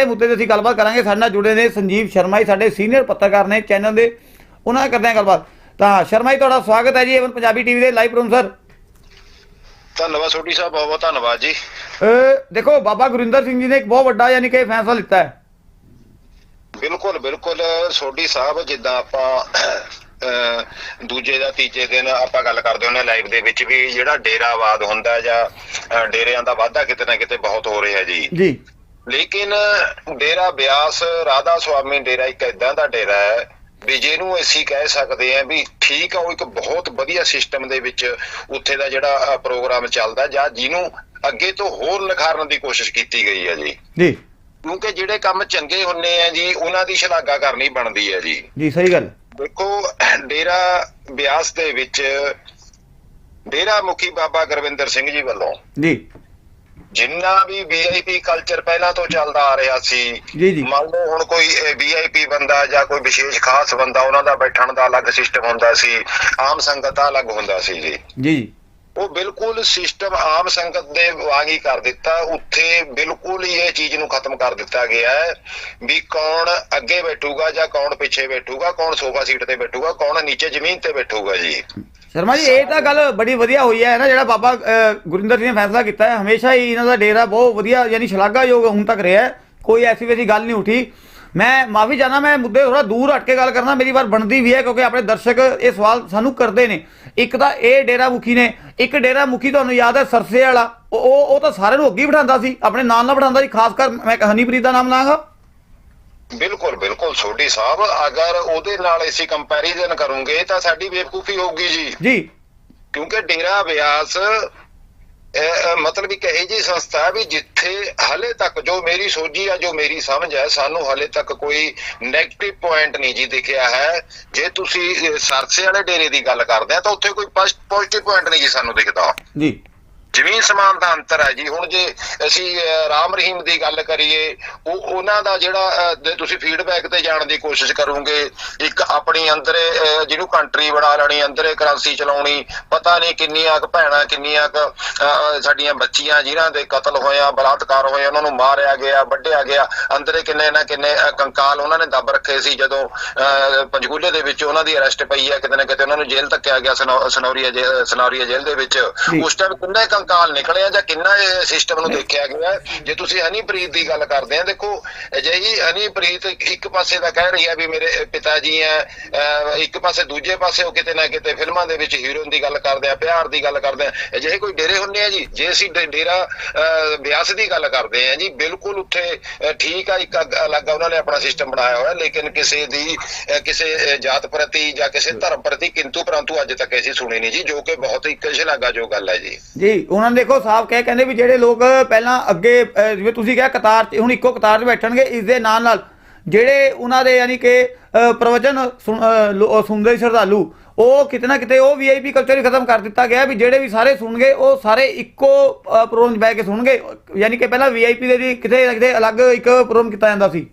ਇਹ ਮੁੱਦੇ ਤੇ ਅਸੀਂ ਗੱਲਬਾਤ ਕਰਾਂਗੇ। ਸਾਡੇ ਨਾਲ ਜੁੜੇ ਨੇ ਸੰਜੀਵ ਸ਼ਰਮਾ ਜੀ ਸਾਡੇ ਸੀਨੀਅਰ ਪੱਤਰਕਾਰ ਨੇ ਚੈਨਲ ਦੇ। ਉਹਨਾਂ ਨਾਲ ਕਰਦੇ ਹਾਂ ਗੱਲਬਾਤ। ਤਾਂ ਸ਼ਰਮਾ ਜੀ ਤੁਹਾਡਾ ਸਵਾਗਤ ਹੈ ਜੀ ਏਵਨ ਪੰਜਾਬੀ ਟੀਵੀ ਦੇ ਲਾਈਵ ਪ੍ਰੋਗਰਾਮ ਸਰ ਧੰਨਵਾਦ ਸੋਢੀ ਸਾਹਿਬ ਬਹੁਤ ਬਹੁਤ ਧੰਨਵਾਦ ਜੀ। ਦੇਖੋ ਬਾਬਾ ਗੁਰਿੰਦਰ ਸਿੰਘ ਜੀ ਨੇ ਇੱਕ ਬਹੁਤ ਵੱਡਾ ਯਾਨੀ ਕਿ ਫੈਸਲਾ ਲਿੱਤਾ ਹੈ। ਬਿਲਕੁਲ ਬਿਲਕੁਲ ਸੋਢੀ ਸਾਹਿਬ ਜਿੱਦਾਂ ਆਪਾਂ ਦੂਜੇ ਦਾ ਤੀਜੇ ਦਿਨ ਆਪਾਂ ਗੱਲ ਕਰਦੇ ਹੁੰਦੇ ਲਾਈਵ ਦੇ ਵਿੱਚ ਵੀ ਜਿਹੜਾ ਡੇਰਾਵਾਦ ਹੁੰਦਾ ਜਾਂ ਡੇਰਿਆਂ ਦਾ ਵਾਧਾ ਕਿਤੇ ਨਾ ਕਿਤੇ ਬਹੁਤ ਹੋ ਰਿਹਾ ਜੀ। ਜੀ। ਲੇਕਿਨ ਡੇਰਾ ਬਿਆਸ ਰਾਧਾ ਸੁਆਮੀ ਡੇਰਾ ਇੱਕ ਇਦਾਂ ਦਾ ਡੇਰਾ ਹੈ ਵੀ ਜਿਹਨੂੰ ਅਸੀਂ ਕਹਿ ਸਕਦੇ ਹਾਂ ਵੀ ਠੀਕ ਆ ਉਹ ਇੱਕ ਬਹੁਤ ਵਧੀਆ ਸਿਸਟਮ ਦੇ ਵਿੱਚ ਉੱਥੇ ਦਾ ਜਿਹੜਾ ਪ੍ਰੋਗਰਾਮ ਚੱਲਦਾ ਜਾਂ ਜਿਹਨੂੰ ਅੱਗੇ ਤੋਂ ਹੋਰ ਨਿਖਾਰਨ ਦੀ ਕੋਸ਼ਿਸ਼ ਕੀਤੀ ਗਈ ਹੈ ਜੀ। ਜੀ। ਕਿਉਂਕਿ ਜਿਹੜੇ ਕੰਮ ਚੰਗੇ ਹੁੰਨੇ ਆ ਜੀ ਉਹਨਾਂ ਦੀ ਸ਼ਲਾਘਾ ਕਰਨੀ ਬਣਦੀ ਹੈ ਜੀ। ਜੀ ਸਹੀ ਗੱਲ। ਦੇਖੋ ਡੇਰਾ ਬਿਆਸ ਦੇ ਵਿੱਚ ਡੇਰਾ ਮੁਖੀ ਬਾਬਾ ਗੁਰਵਿੰਦਰ ਸਿੰਘ ਜੀ ਵੱਲੋਂ ਜੀ। ਜਿੰਨਾ ਵੀ ਵੀਆਈਪੀ ਕਲਚਰ ਪਹਿਲਾਂ ਤੋਂ ਚੱਲਦਾ ਆ ਰਿਹਾ ਸੀ ਜੀ ਜੀ। ਮੰਨ ਲਓ ਹੁਣ ਕੋਈ ਵੀਆਈਪੀ ਬੰਦਾ ਜਾਂ ਕੋਈ ਵਿਸ਼ੇਸ਼ ਖਾਸ ਬੰਦਾ ਉਹਨਾਂ ਦਾ ਬੈਠਣ ਦਾ ਅਲੱਗ ਸਿਸਟਮ ਹੁੰਦਾ ਸੀ ਆਮ ਸੰਗਤ ਦਾ ਅਲੱਗ ਹੁੰਦਾ ਸੀ ਜੀ। ਜੀ ਜੀ। ਉਹ ਬਿਲਕੁਲ ਸਿਸਟਮ ਆਮ ਸੰਗਤ ਦੇ ਵਾਂਗ ਹੀ ਕਰ ਦਿੱਤਾ ਉੱਥੇ ਬਿਲਕੁਲ ਹੀ ਇਹ ਚੀਜ਼ ਨੂੰ ਖਤਮ ਕਰ ਦਿੱਤਾ ਗਿਆ ਹੈ ਵੀ ਕੌਣ ਅੱਗੇ ਬੈਠੂਗਾ ਜਾਂ ਕੌਣ ਪਿੱਛੇ ਬੈਠੂਗਾ ਕੌਣ ਸੋਫਾ ਸੀਟ ਤੇ ਬੈਠੂਗਾ ਕੌਣ ਨੀਚੇ ਜ਼ਮੀਨ ਤੇ ਬੈਠੂਗਾ ਜੀ। ਸ਼ਰਮਾ ਜੀ, ਇਹ ਤਾਂ ਗੱਲ ਬੜੀ ਵਧੀਆ ਹੋਈ ਹੈ ਨਾ, ਜਿਹੜਾ ਬਾਬਾ ਗੁਰਿੰਦਰ ਜੀ ਨੇ ਫੈਸਲਾ ਕੀਤਾ ਹੈ। ਹਮੇਸ਼ਾ ਹੀ ਇਹਨਾਂ ਦਾ ਡੇਰਾ ਬਹੁਤ ਵਧੀਆ, ਯਾਨੀ ਸ਼ਲਾਘਾਯੋਗ ਹੁਣ ਤੱਕ ਰਿਹਾ ਹੈ। ਕੋਈ ਐਸੀ ਵੈਸੀ ਗੱਲ ਨਹੀਂ ਉਠੀ। ਮੈਂ ਮਾਫੀ ਚਾਹਨਾ ਮੈਂ ਮੁੱਦੇ ਥੋੜਾ ਦੂਰ ਹਟ ਕੇ ਗੱਲ ਕਰਨਾ ਮੇਰੀ ਵਾਰ ਬਣਦੀ ਵੀ ਹੈ, ਕਿਉਂਕਿ ਆਪਣੇ ਦਰਸ਼ਕ ਇਹ ਸਵਾਲ ਸਾਨੂੰ ਕਰਦੇ ਨੇ। ਇੱਕ ਤਾਂ ਇਹ ਡੇਰਾ ਮੁਖੀ ਨੇ, ਇੱਕ ਡੇਰਾ ਮੁਖੀ ਤੁਹਾਨੂੰ ਯਾਦ ਹੈ, ਸਰਸੇ ਵਾਲਾ। ਉਹ ਉਹ ਤਾਂ ਸਾਰਿਆਂ ਨੂੰ ਅੱਗੇ ਬਿਠਾਉਂਦਾ ਸੀ, ਆਪਣੇ ਨਾਲ ਨਾਲ ਬਿਠਾਉਂਦਾ ਸੀ, ਖਾਸ ਕਰ ਮੈਂ ਹਨੀਪ੍ਰੀਤ ਦਾ ਨਾਮ ਲਾਂਗਾ। ਬਿਲਕੁਲ ਬਿਲਕੁਲ। ਸੋਢੀ ਸਾਹਿਬ ਅਗਰ ਉਹਦੇ ਨਾਲ ਅਸੀਂ ਕੰਪੈਰੀਜ਼ਨ ਕਰੂੰਗੇ ਤਾਂ ਸਾਡੀ ਬੇਵਕੂਫੀ ਹੋਊਗੀ ਜੀ। ਜੀ। ਕਿਉਂਕਿ ਡੇਰਾ ਅਹ, ਮਤਲਬ ਇੱਕ ਇਹੋ ਜਿਹੀ ਸੰਸਥਾ ਵੀ ਜਿੱਥੇ ਹਲੇ ਤੱਕ ਜੋ ਮੇਰੀ ਸੋਝੀ ਆ ਜੋ ਮੇਰੀ ਸਮਝ ਹੈ ਸਾਨੂੰ ਹਲੇ ਤੱਕ ਕੋਈ 네ਗੇਟਿਵ ਪੁਆਇੰਟ ਨਹੀਂ ਜੀ ਦਿਖਿਆ ਹੈ। ਜੇ ਤੁਸੀਂ ਸਰਸੇ ਵਾਲੇ ਡੇਰੇ ਦੀ ਗੱਲ ਕਰਦੇ ਆ ਤਾਂ ਉੱਥੇ ਕੋਈ ਪੋਜ਼ਿਟਿਵ ਪੁਆਇੰਟ ਨਹੀਂ ਜੀ ਸਾਨੂੰ ਦਿਖਦਾ। ਜੀ। ਜ਼ਮੀਨ ਸਮਾਨ ਦਾ ਅੰਤਰ ਹੈ ਜੀ ਹੁਣ ਜੇ ਅਸੀਂ ਰਾਮ ਰਹੀਮ ਦੀ ਗੱਲ ਕਰੀਏ ਉਹ ਉਹਨਾਂ ਦਾ ਜਿਹੜਾ ਤੁਸੀਂ ਫੀਡਬੈਕ ਤੇ ਜਾਣ ਦੀ ਕੋਸ਼ਿਸ਼ ਕਰੋਗੇ ਇੱਕ ਆਪਣੀ ਅੰਦਰੇ ਜਿਹਨੂੰ ਕੰਟਰੀ ਬਣਾ ਲੈਣੀ ਅੰਦਰੇ ਕਰੰਸੀ ਚਲਾਉਣੀ ਪਤਾ ਨਹੀਂ ਕਿੰਨੀਆਂ ਭੈਣਾਂ ਕਿੰਨੀਆਂ ਸਾਡੀਆਂ ਬੱਚੀਆਂ ਜਿਨ੍ਹਾਂ ਦੇ ਕਤਲ ਹੋਇਆ ਬਲਾਤਕਾਰ ਹੋਏ ਉਹਨਾਂ ਨੂੰ ਮਾਰਿਆ ਗਿਆ ਵੱਢਿਆ ਗਿਆ ਅੰਦਰੇ ਕਿੰਨੇ ਨਾ ਕਿੰਨੇ ਕੰਕਾਲ ਉਹਨਾਂ ਨੇ ਦੱਬ ਰੱਖੇ ਸੀ ਜਦੋਂ ਪੰਜਗੂਲੇ ਦੇ ਵਿੱਚ ਉਹਨਾਂ ਦੀ ਅਰੈਸਟ ਪਈ ਹੈ ਕਿਤੇ ਨਾ ਕਿਤੇ ਉਹਨਾਂ ਨੂੰ ਜੇਲ੍ਹ ਧੱਕਿਆ ਗਿਆ ਸਨੌ- ਸਨੌਰੀਆ ਜੇਲ੍ਹ ਸਨੌਰੀਆ ਜੇਲ੍ਹ ਦੇ ਵਿੱਚ। ਉਸ ਟਾਈਮ ਕਿੰਨੇ ਕੰਕਾਲ ਨਿਕਲੇ ਆ ਜਾਂ ਕਿੰਨਾ ਇਹ ਸਿਸਟਮ ਨੂੰ ਦੇਖਿਆ ਗਿਆ ਜੇ ਤੁਸੀਂ ਹਨੀਪ੍ਰੀਤ ਦੀ ਗੱਲ ਕਰਦੇ ਆ, ਦੇਖੋ, ਅਜਿਹੀ ਹਨੀਪ੍ਰੀਤ ਇੱਕ ਪਾਸੇ ਤਾਂ ਕਹਿ ਰਹੀ ਹੈ ਵੀ ਮੇਰੇ ਪਿਤਾ ਜੀ ਆ ਇੱਕ ਪਾਸੇ ਦੂਜੇ ਪਾਸੇ ਉਹ ਕਿਤੇ ਨਾ ਕਿਤੇ ਫਿਲਮਾਂ ਦੇ ਵਿੱਚ ਹੀਰੋਇਨ ਦੀ ਗੱਲ ਕਰਦੇ ਆ, ਪਿਆਰ ਦੀ ਗੱਲ ਕਰਦੇ ਆ। ਅਜਿਹੇ ਕੋਈ ਡੇਰੇ ਹੁੰਦੇ ਆ ਜੀ? ਜੇ ਅਸੀਂ ਡੇਰਾ ਵਿਆਸ ਦੀ ਗੱਲ ਕਰਦੇ ਆ ਜੀ, ਬਿਲਕੁਲ ਉੱਥੇ ਠੀਕ ਆ, ਇੱਕ ਅਲੱਗ ਉਹਨਾਂ ਨੇ ਆਪਣਾ ਸਿਸਟਮ ਬਣਾਇਆ ਹੋਇਆ, ਲੇਕਿਨ ਕਿਸੇ ਦੀ ਕਿਸੇ ਜਾਤ ਪ੍ਰਤੀ ਜਾਂ ਕਿਸੇ ਧਰਮ ਪ੍ਰਤੀ ਕਿੰਤੂ ਪਰੰਤੂ ਅੱਜ ਤੱਕ ਅਸੀਂ ਸੁਣੀ ਨਹੀਂ ਜੀ, ਜੋ ਕਿ ਬਹੁਤ ਇੱਕ ਸ਼ਲਾਘਾਯੋਗ ਗੱਲ ਹੈ ਜੀ। ਜੀ ਉਹਨਾਂ ਨੇ ਦੇਖੋ ਸਾਫ਼ ਕਹਿ ਕਹਿੰਦੇ ਵੀ ਜਿਹੜੇ ਲੋਕ ਪਹਿਲਾਂ ਅੱਗੇ ਜਿਵੇਂ ਤੁਸੀਂ ਕਿਹਾ ਕਤਾਰ 'ਚ ਹੁਣ ਇੱਕੋ ਕਤਾਰ 'ਚ ਬੈਠਣਗੇ ਇਸ ਦੇ ਨਾਲ ਨਾਲ ਜਿਹੜੇ ਉਹਨਾਂ ਦੇ ਯਾਨੀ ਕਿ ਪ੍ਰਵਚਨ ਸੁਣਦੇ ਸ਼ਰਧਾਲੂ ਉਹ ਕਿਤੇ ਨਾ ਕਿਤੇ ਉਹ ਵੀਆਈਪੀ ਕਲਚਰ ਹੀ ਖਤਮ ਕਰ ਦਿੱਤਾ ਗਿਆ ਵੀ ਜਿਹੜੇ ਵੀ ਸਾਰੇ ਸੁਣਗੇ ਉਹ ਸਾਰੇ ਇੱਕੋ ਪ੍ਰੋਗਰਾਮ 'ਚ ਬਹਿ ਕੇ ਸੁਣਗੇ ਯਾਨੀ ਕਿ ਪਹਿਲਾਂ ਵੀਆਈਪੀ ਦੇ ਲਈ ਕਿਤੇ ਨਾ ਕਿਤੇ ਅਲੱਗ ਇੱਕ ਪ੍ਰੋਗਰਾਮ ਕੀਤਾ ਜਾਂਦਾ ਸੀ।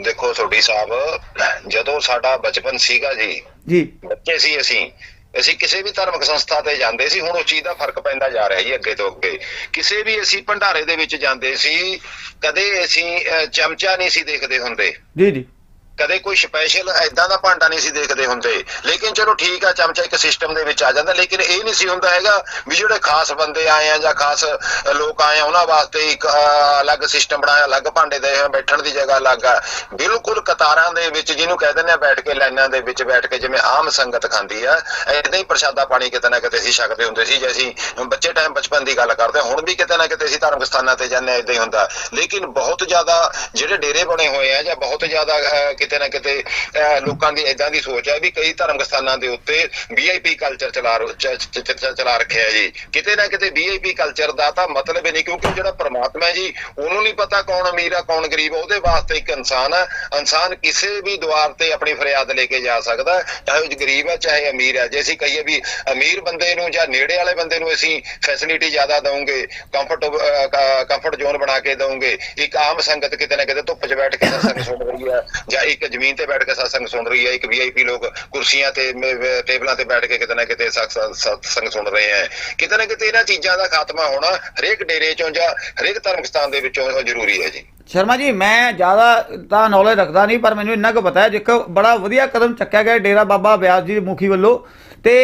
ਦੇਖੋ ਤੁਹਾਡੀ ਸਾਹਿਬ ਜਦੋਂ ਸਾਡਾ ਬਚਪਨ ਸੀਗਾ ਜੀ ਜੀ। ਬੱਚੇ ਸੀ ਅਸੀਂ ਅਸੀਂ ਕਿਸੇ ਵੀ ਧਾਰਮਿਕ ਸੰਸਥਾ ਤੇ ਜਾਂਦੇ ਸੀ, ਹੁਣ ਉਸ ਚੀਜ਼ ਦਾ ਫ਼ਰਕ ਪੈਂਦਾ ਜਾ ਰਿਹਾ ਜੀ ਅੱਗੇ ਤੋਂ ਅੱਗੇ। ਕਿਸੇ ਵੀ ਅਸੀਂ ਭੰਡਾਰੇ ਦੇ ਵਿੱਚ ਜਾਂਦੇ ਸੀ, ਕਦੇ ਅਸੀਂ ਚਮਚਾ ਨਹੀਂ ਸੀ ਦੇਖਦੇ ਹੁੰਦੇ। ਜੀ ਜੀ। ਕਦੇ ਕੋਈ ਸਪੈਸ਼ਲ ਐਦਾਂ ਦਾ ਭਾਂਡਾ ਨਹੀਂ ਸੀ ਦੇਖਦੇ ਹੁੰਦੇ। ਲੇਕਿਨ ਚਲੋ ਠੀਕ ਆ ਚਮਚਾ ਇੱਕ ਸਿਸਟਮ ਦੇ ਵਿੱਚ ਆ ਜਾਂਦਾ ਲੇਕਿਨ ਇਹ ਨਹੀਂ ਸੀ ਹੁੰਦਾ ਹੈਗਾ ਵੀ ਜਿਹੜੇ ਖਾਸ ਬੰਦੇ ਆਏ ਆ ਜਾਂ ਖਾਸ ਲੋਕ ਆਏ ਆ ਉਹਨਾਂ ਵਾਸਤੇ ਇੱਕ ਅਲੱਗ ਸਿਸਟਮ ਬਣਾਇਆ ਅਲੱਗ ਭਾਂਡੇ ਦੇ ਬੈਠਣ ਦੀ ਜਗ੍ਹਾ ਅਲੱਗ ਆ। ਬਿਲਕੁਲ ਕਤਾਰਾਂ ਦੇ ਵਿੱਚ ਜਿਹਨੂੰ ਕਹਿ ਦਿੰਦੇ ਆ ਬੈਠ ਕੇ ਲਾਈਨਾਂ ਦੇ ਵਿੱਚ ਬੈਠ ਕੇ ਜਿਵੇਂ ਆਮ ਸੰਗਤ ਖਾਂਦੀ ਆ ਐਦਾਂ ਹੀ ਪ੍ਰਸ਼ਾਦਾ ਪਾਣੀ ਕਿਤੇ ਨਾ ਕਿਤੇ ਅਸੀਂ ਛਕਦੇ ਹੁੰਦੇ ਸੀ ਜੇ ਅਸੀਂ ਬੱਚੇ ਟਾਈਮ ਬਚਪਨ ਦੀ ਗੱਲ ਕਰਦੇ ਹਾਂ, ਹੁਣ ਵੀ ਕਿਤੇ ਨਾ ਕਿਤੇ ਅਸੀਂ ਧਾਰਮਿਕ ਸਥਾਨਾਂ ਤੇ ਜਾਂਦੇ ਐਦਾਂ ਹੀ ਹੁੰਦਾ। ਲੇਕਿਨ ਬਹੁਤ ਜ਼ਿਆਦਾ ਜਿਹੜੇ ਡੇਰੇ ਬਣੇ ਹੋਏ ਆ ਜਾਂ ਬਹੁਤ ਜ਼ਿਆਦਾ ਕਿਤੇ ਨਾ ਕਿਤੇ ਅਹ, ਲੋਕਾਂ ਦੀ ਐਦਾਂ ਦੀ ਸੋਚ ਹੈ ਵੀ ਕਈ ਧਾਰਮਿਕ ਸਥਾਨਾਂ ਦੇ ਉੱਤੇ ਵੀਆਈਪੀ ਕਲਚਰ ਚਲਾ ਚਲਾ ਰੱਖਿਆ ਜੀ। ਕਿਤੇ ਨਾ ਕਿਤੇ ਵੀਆਈਪੀ ਕਲਚਰ ਦਾ ਤਾਂ ਮਤਲਬ ਹੀ ਨਹੀਂ ਕਿਉਂਕਿ ਜਿਹੜਾ ਪ੍ਰਮਾਤਮਾ ਜੀ ਉਹਨੂੰ ਨਹੀਂ ਪਤਾ ਕੌਣ ਅਮੀਰ ਆ ਕੌਣ ਗਰੀਬ ਆ ਉਹਦੇ ਵਾਸਤੇ ਇੱਕ ਇਨਸਾਨ ਹੈ ਇਨਸਾਨ ਕਿਸੇ ਵੀ ਦੁਆਰ ਤੇ ਆਪਣੀ ਫਰਿਆਦ ਲੈ ਕੇ ਜਾ ਸਕਦਾ ਚਾਹੇ ਉਹ ਗਰੀਬ ਹੈ ਚਾਹੇ ਅਮੀਰ ਹੈ ਜੇ ਅਸੀਂ ਕਹੀਏ ਵੀ ਅਮੀਰ ਬੰਦੇ ਨੂੰ ਜਾਂ ਨੇੜੇ ਵਾਲੇ ਬੰਦੇ ਨੂੰ ਅਸੀਂ ਫੈਸਿਲਿਟੀ ਜ਼ਿਆਦਾ ਦਵਾਂਗੇ ਕੰਫਰਟ ਕੰਫਰਟ ਜ਼ੋਨ ਬਣਾ ਕੇ ਦਵਾਂਗੇ ਇੱਕ ਆਮ ਸੰਗਤ ਕਿਤੇ ਨਾ ਕਿਤੇ ਧੁੱਪ 'ਚ ਬੈਠ ਕੇ ਸਤਸੰਗ ਸੁਣ ਰਹੀ ਹੈ ਜਾਂ ਇੱਕ ਜ਼ਮੀਨ ਤੇ ਬੈਠ ਕੇ satsang ਸੁਣ ਰਹੀ ਹੈ, ਇੱਕ ਵੀਆਈਪੀ ਲੋਕ ਕੁਰਸੀਆਂ ਤੇ ਟੇਬਲਾਂ ਤੇ ਬੈਠ ਕੇ ਕਿਤੇ ਨਾ ਕਿਤੇ satsang ਸੁਣ ਰਹੇ ਹੈ। ਕਿਤੇ ਨਾ ਕਿਤੇ ਇਹਨਾਂ ਚੀਜ਼ਾਂ ਦਾ ਖਾਤਮਾ ਹੋਣਾ ਹਰੇਕ ਡੇਰੇ ਚੋਂ ਜਾਂ ਹਰੇਕ ਧਰਮ ਸਥਾਨ ਦੇ ਵਿੱਚੋਂ ਜ਼ਰੂਰੀ ਹੈ ਜੀ। ਸ਼ਰਮਾ ਜੀ, ਮੈਂ ਜ਼ਿਆਦਾ ਤਾਂ ਨੌਲੇਜ ਰੱਖਦਾ ਨਹੀਂ, ਪਰ ਮੈਨੂੰ ਇੰਨਾ ਕੁ ਪਤਾ ਹੈ ਜਿੱਕ ਬੜਾ ਵਧੀਆ ਕਦਮ ਚੱਕਿਆ ਗਿਆ ਡੇਰਾ ਬਾਬਾ ਬਿਆਸ ਜੀ ਦੇ ਮੁਖੀ ਵੱਲੋਂ। ਤੇ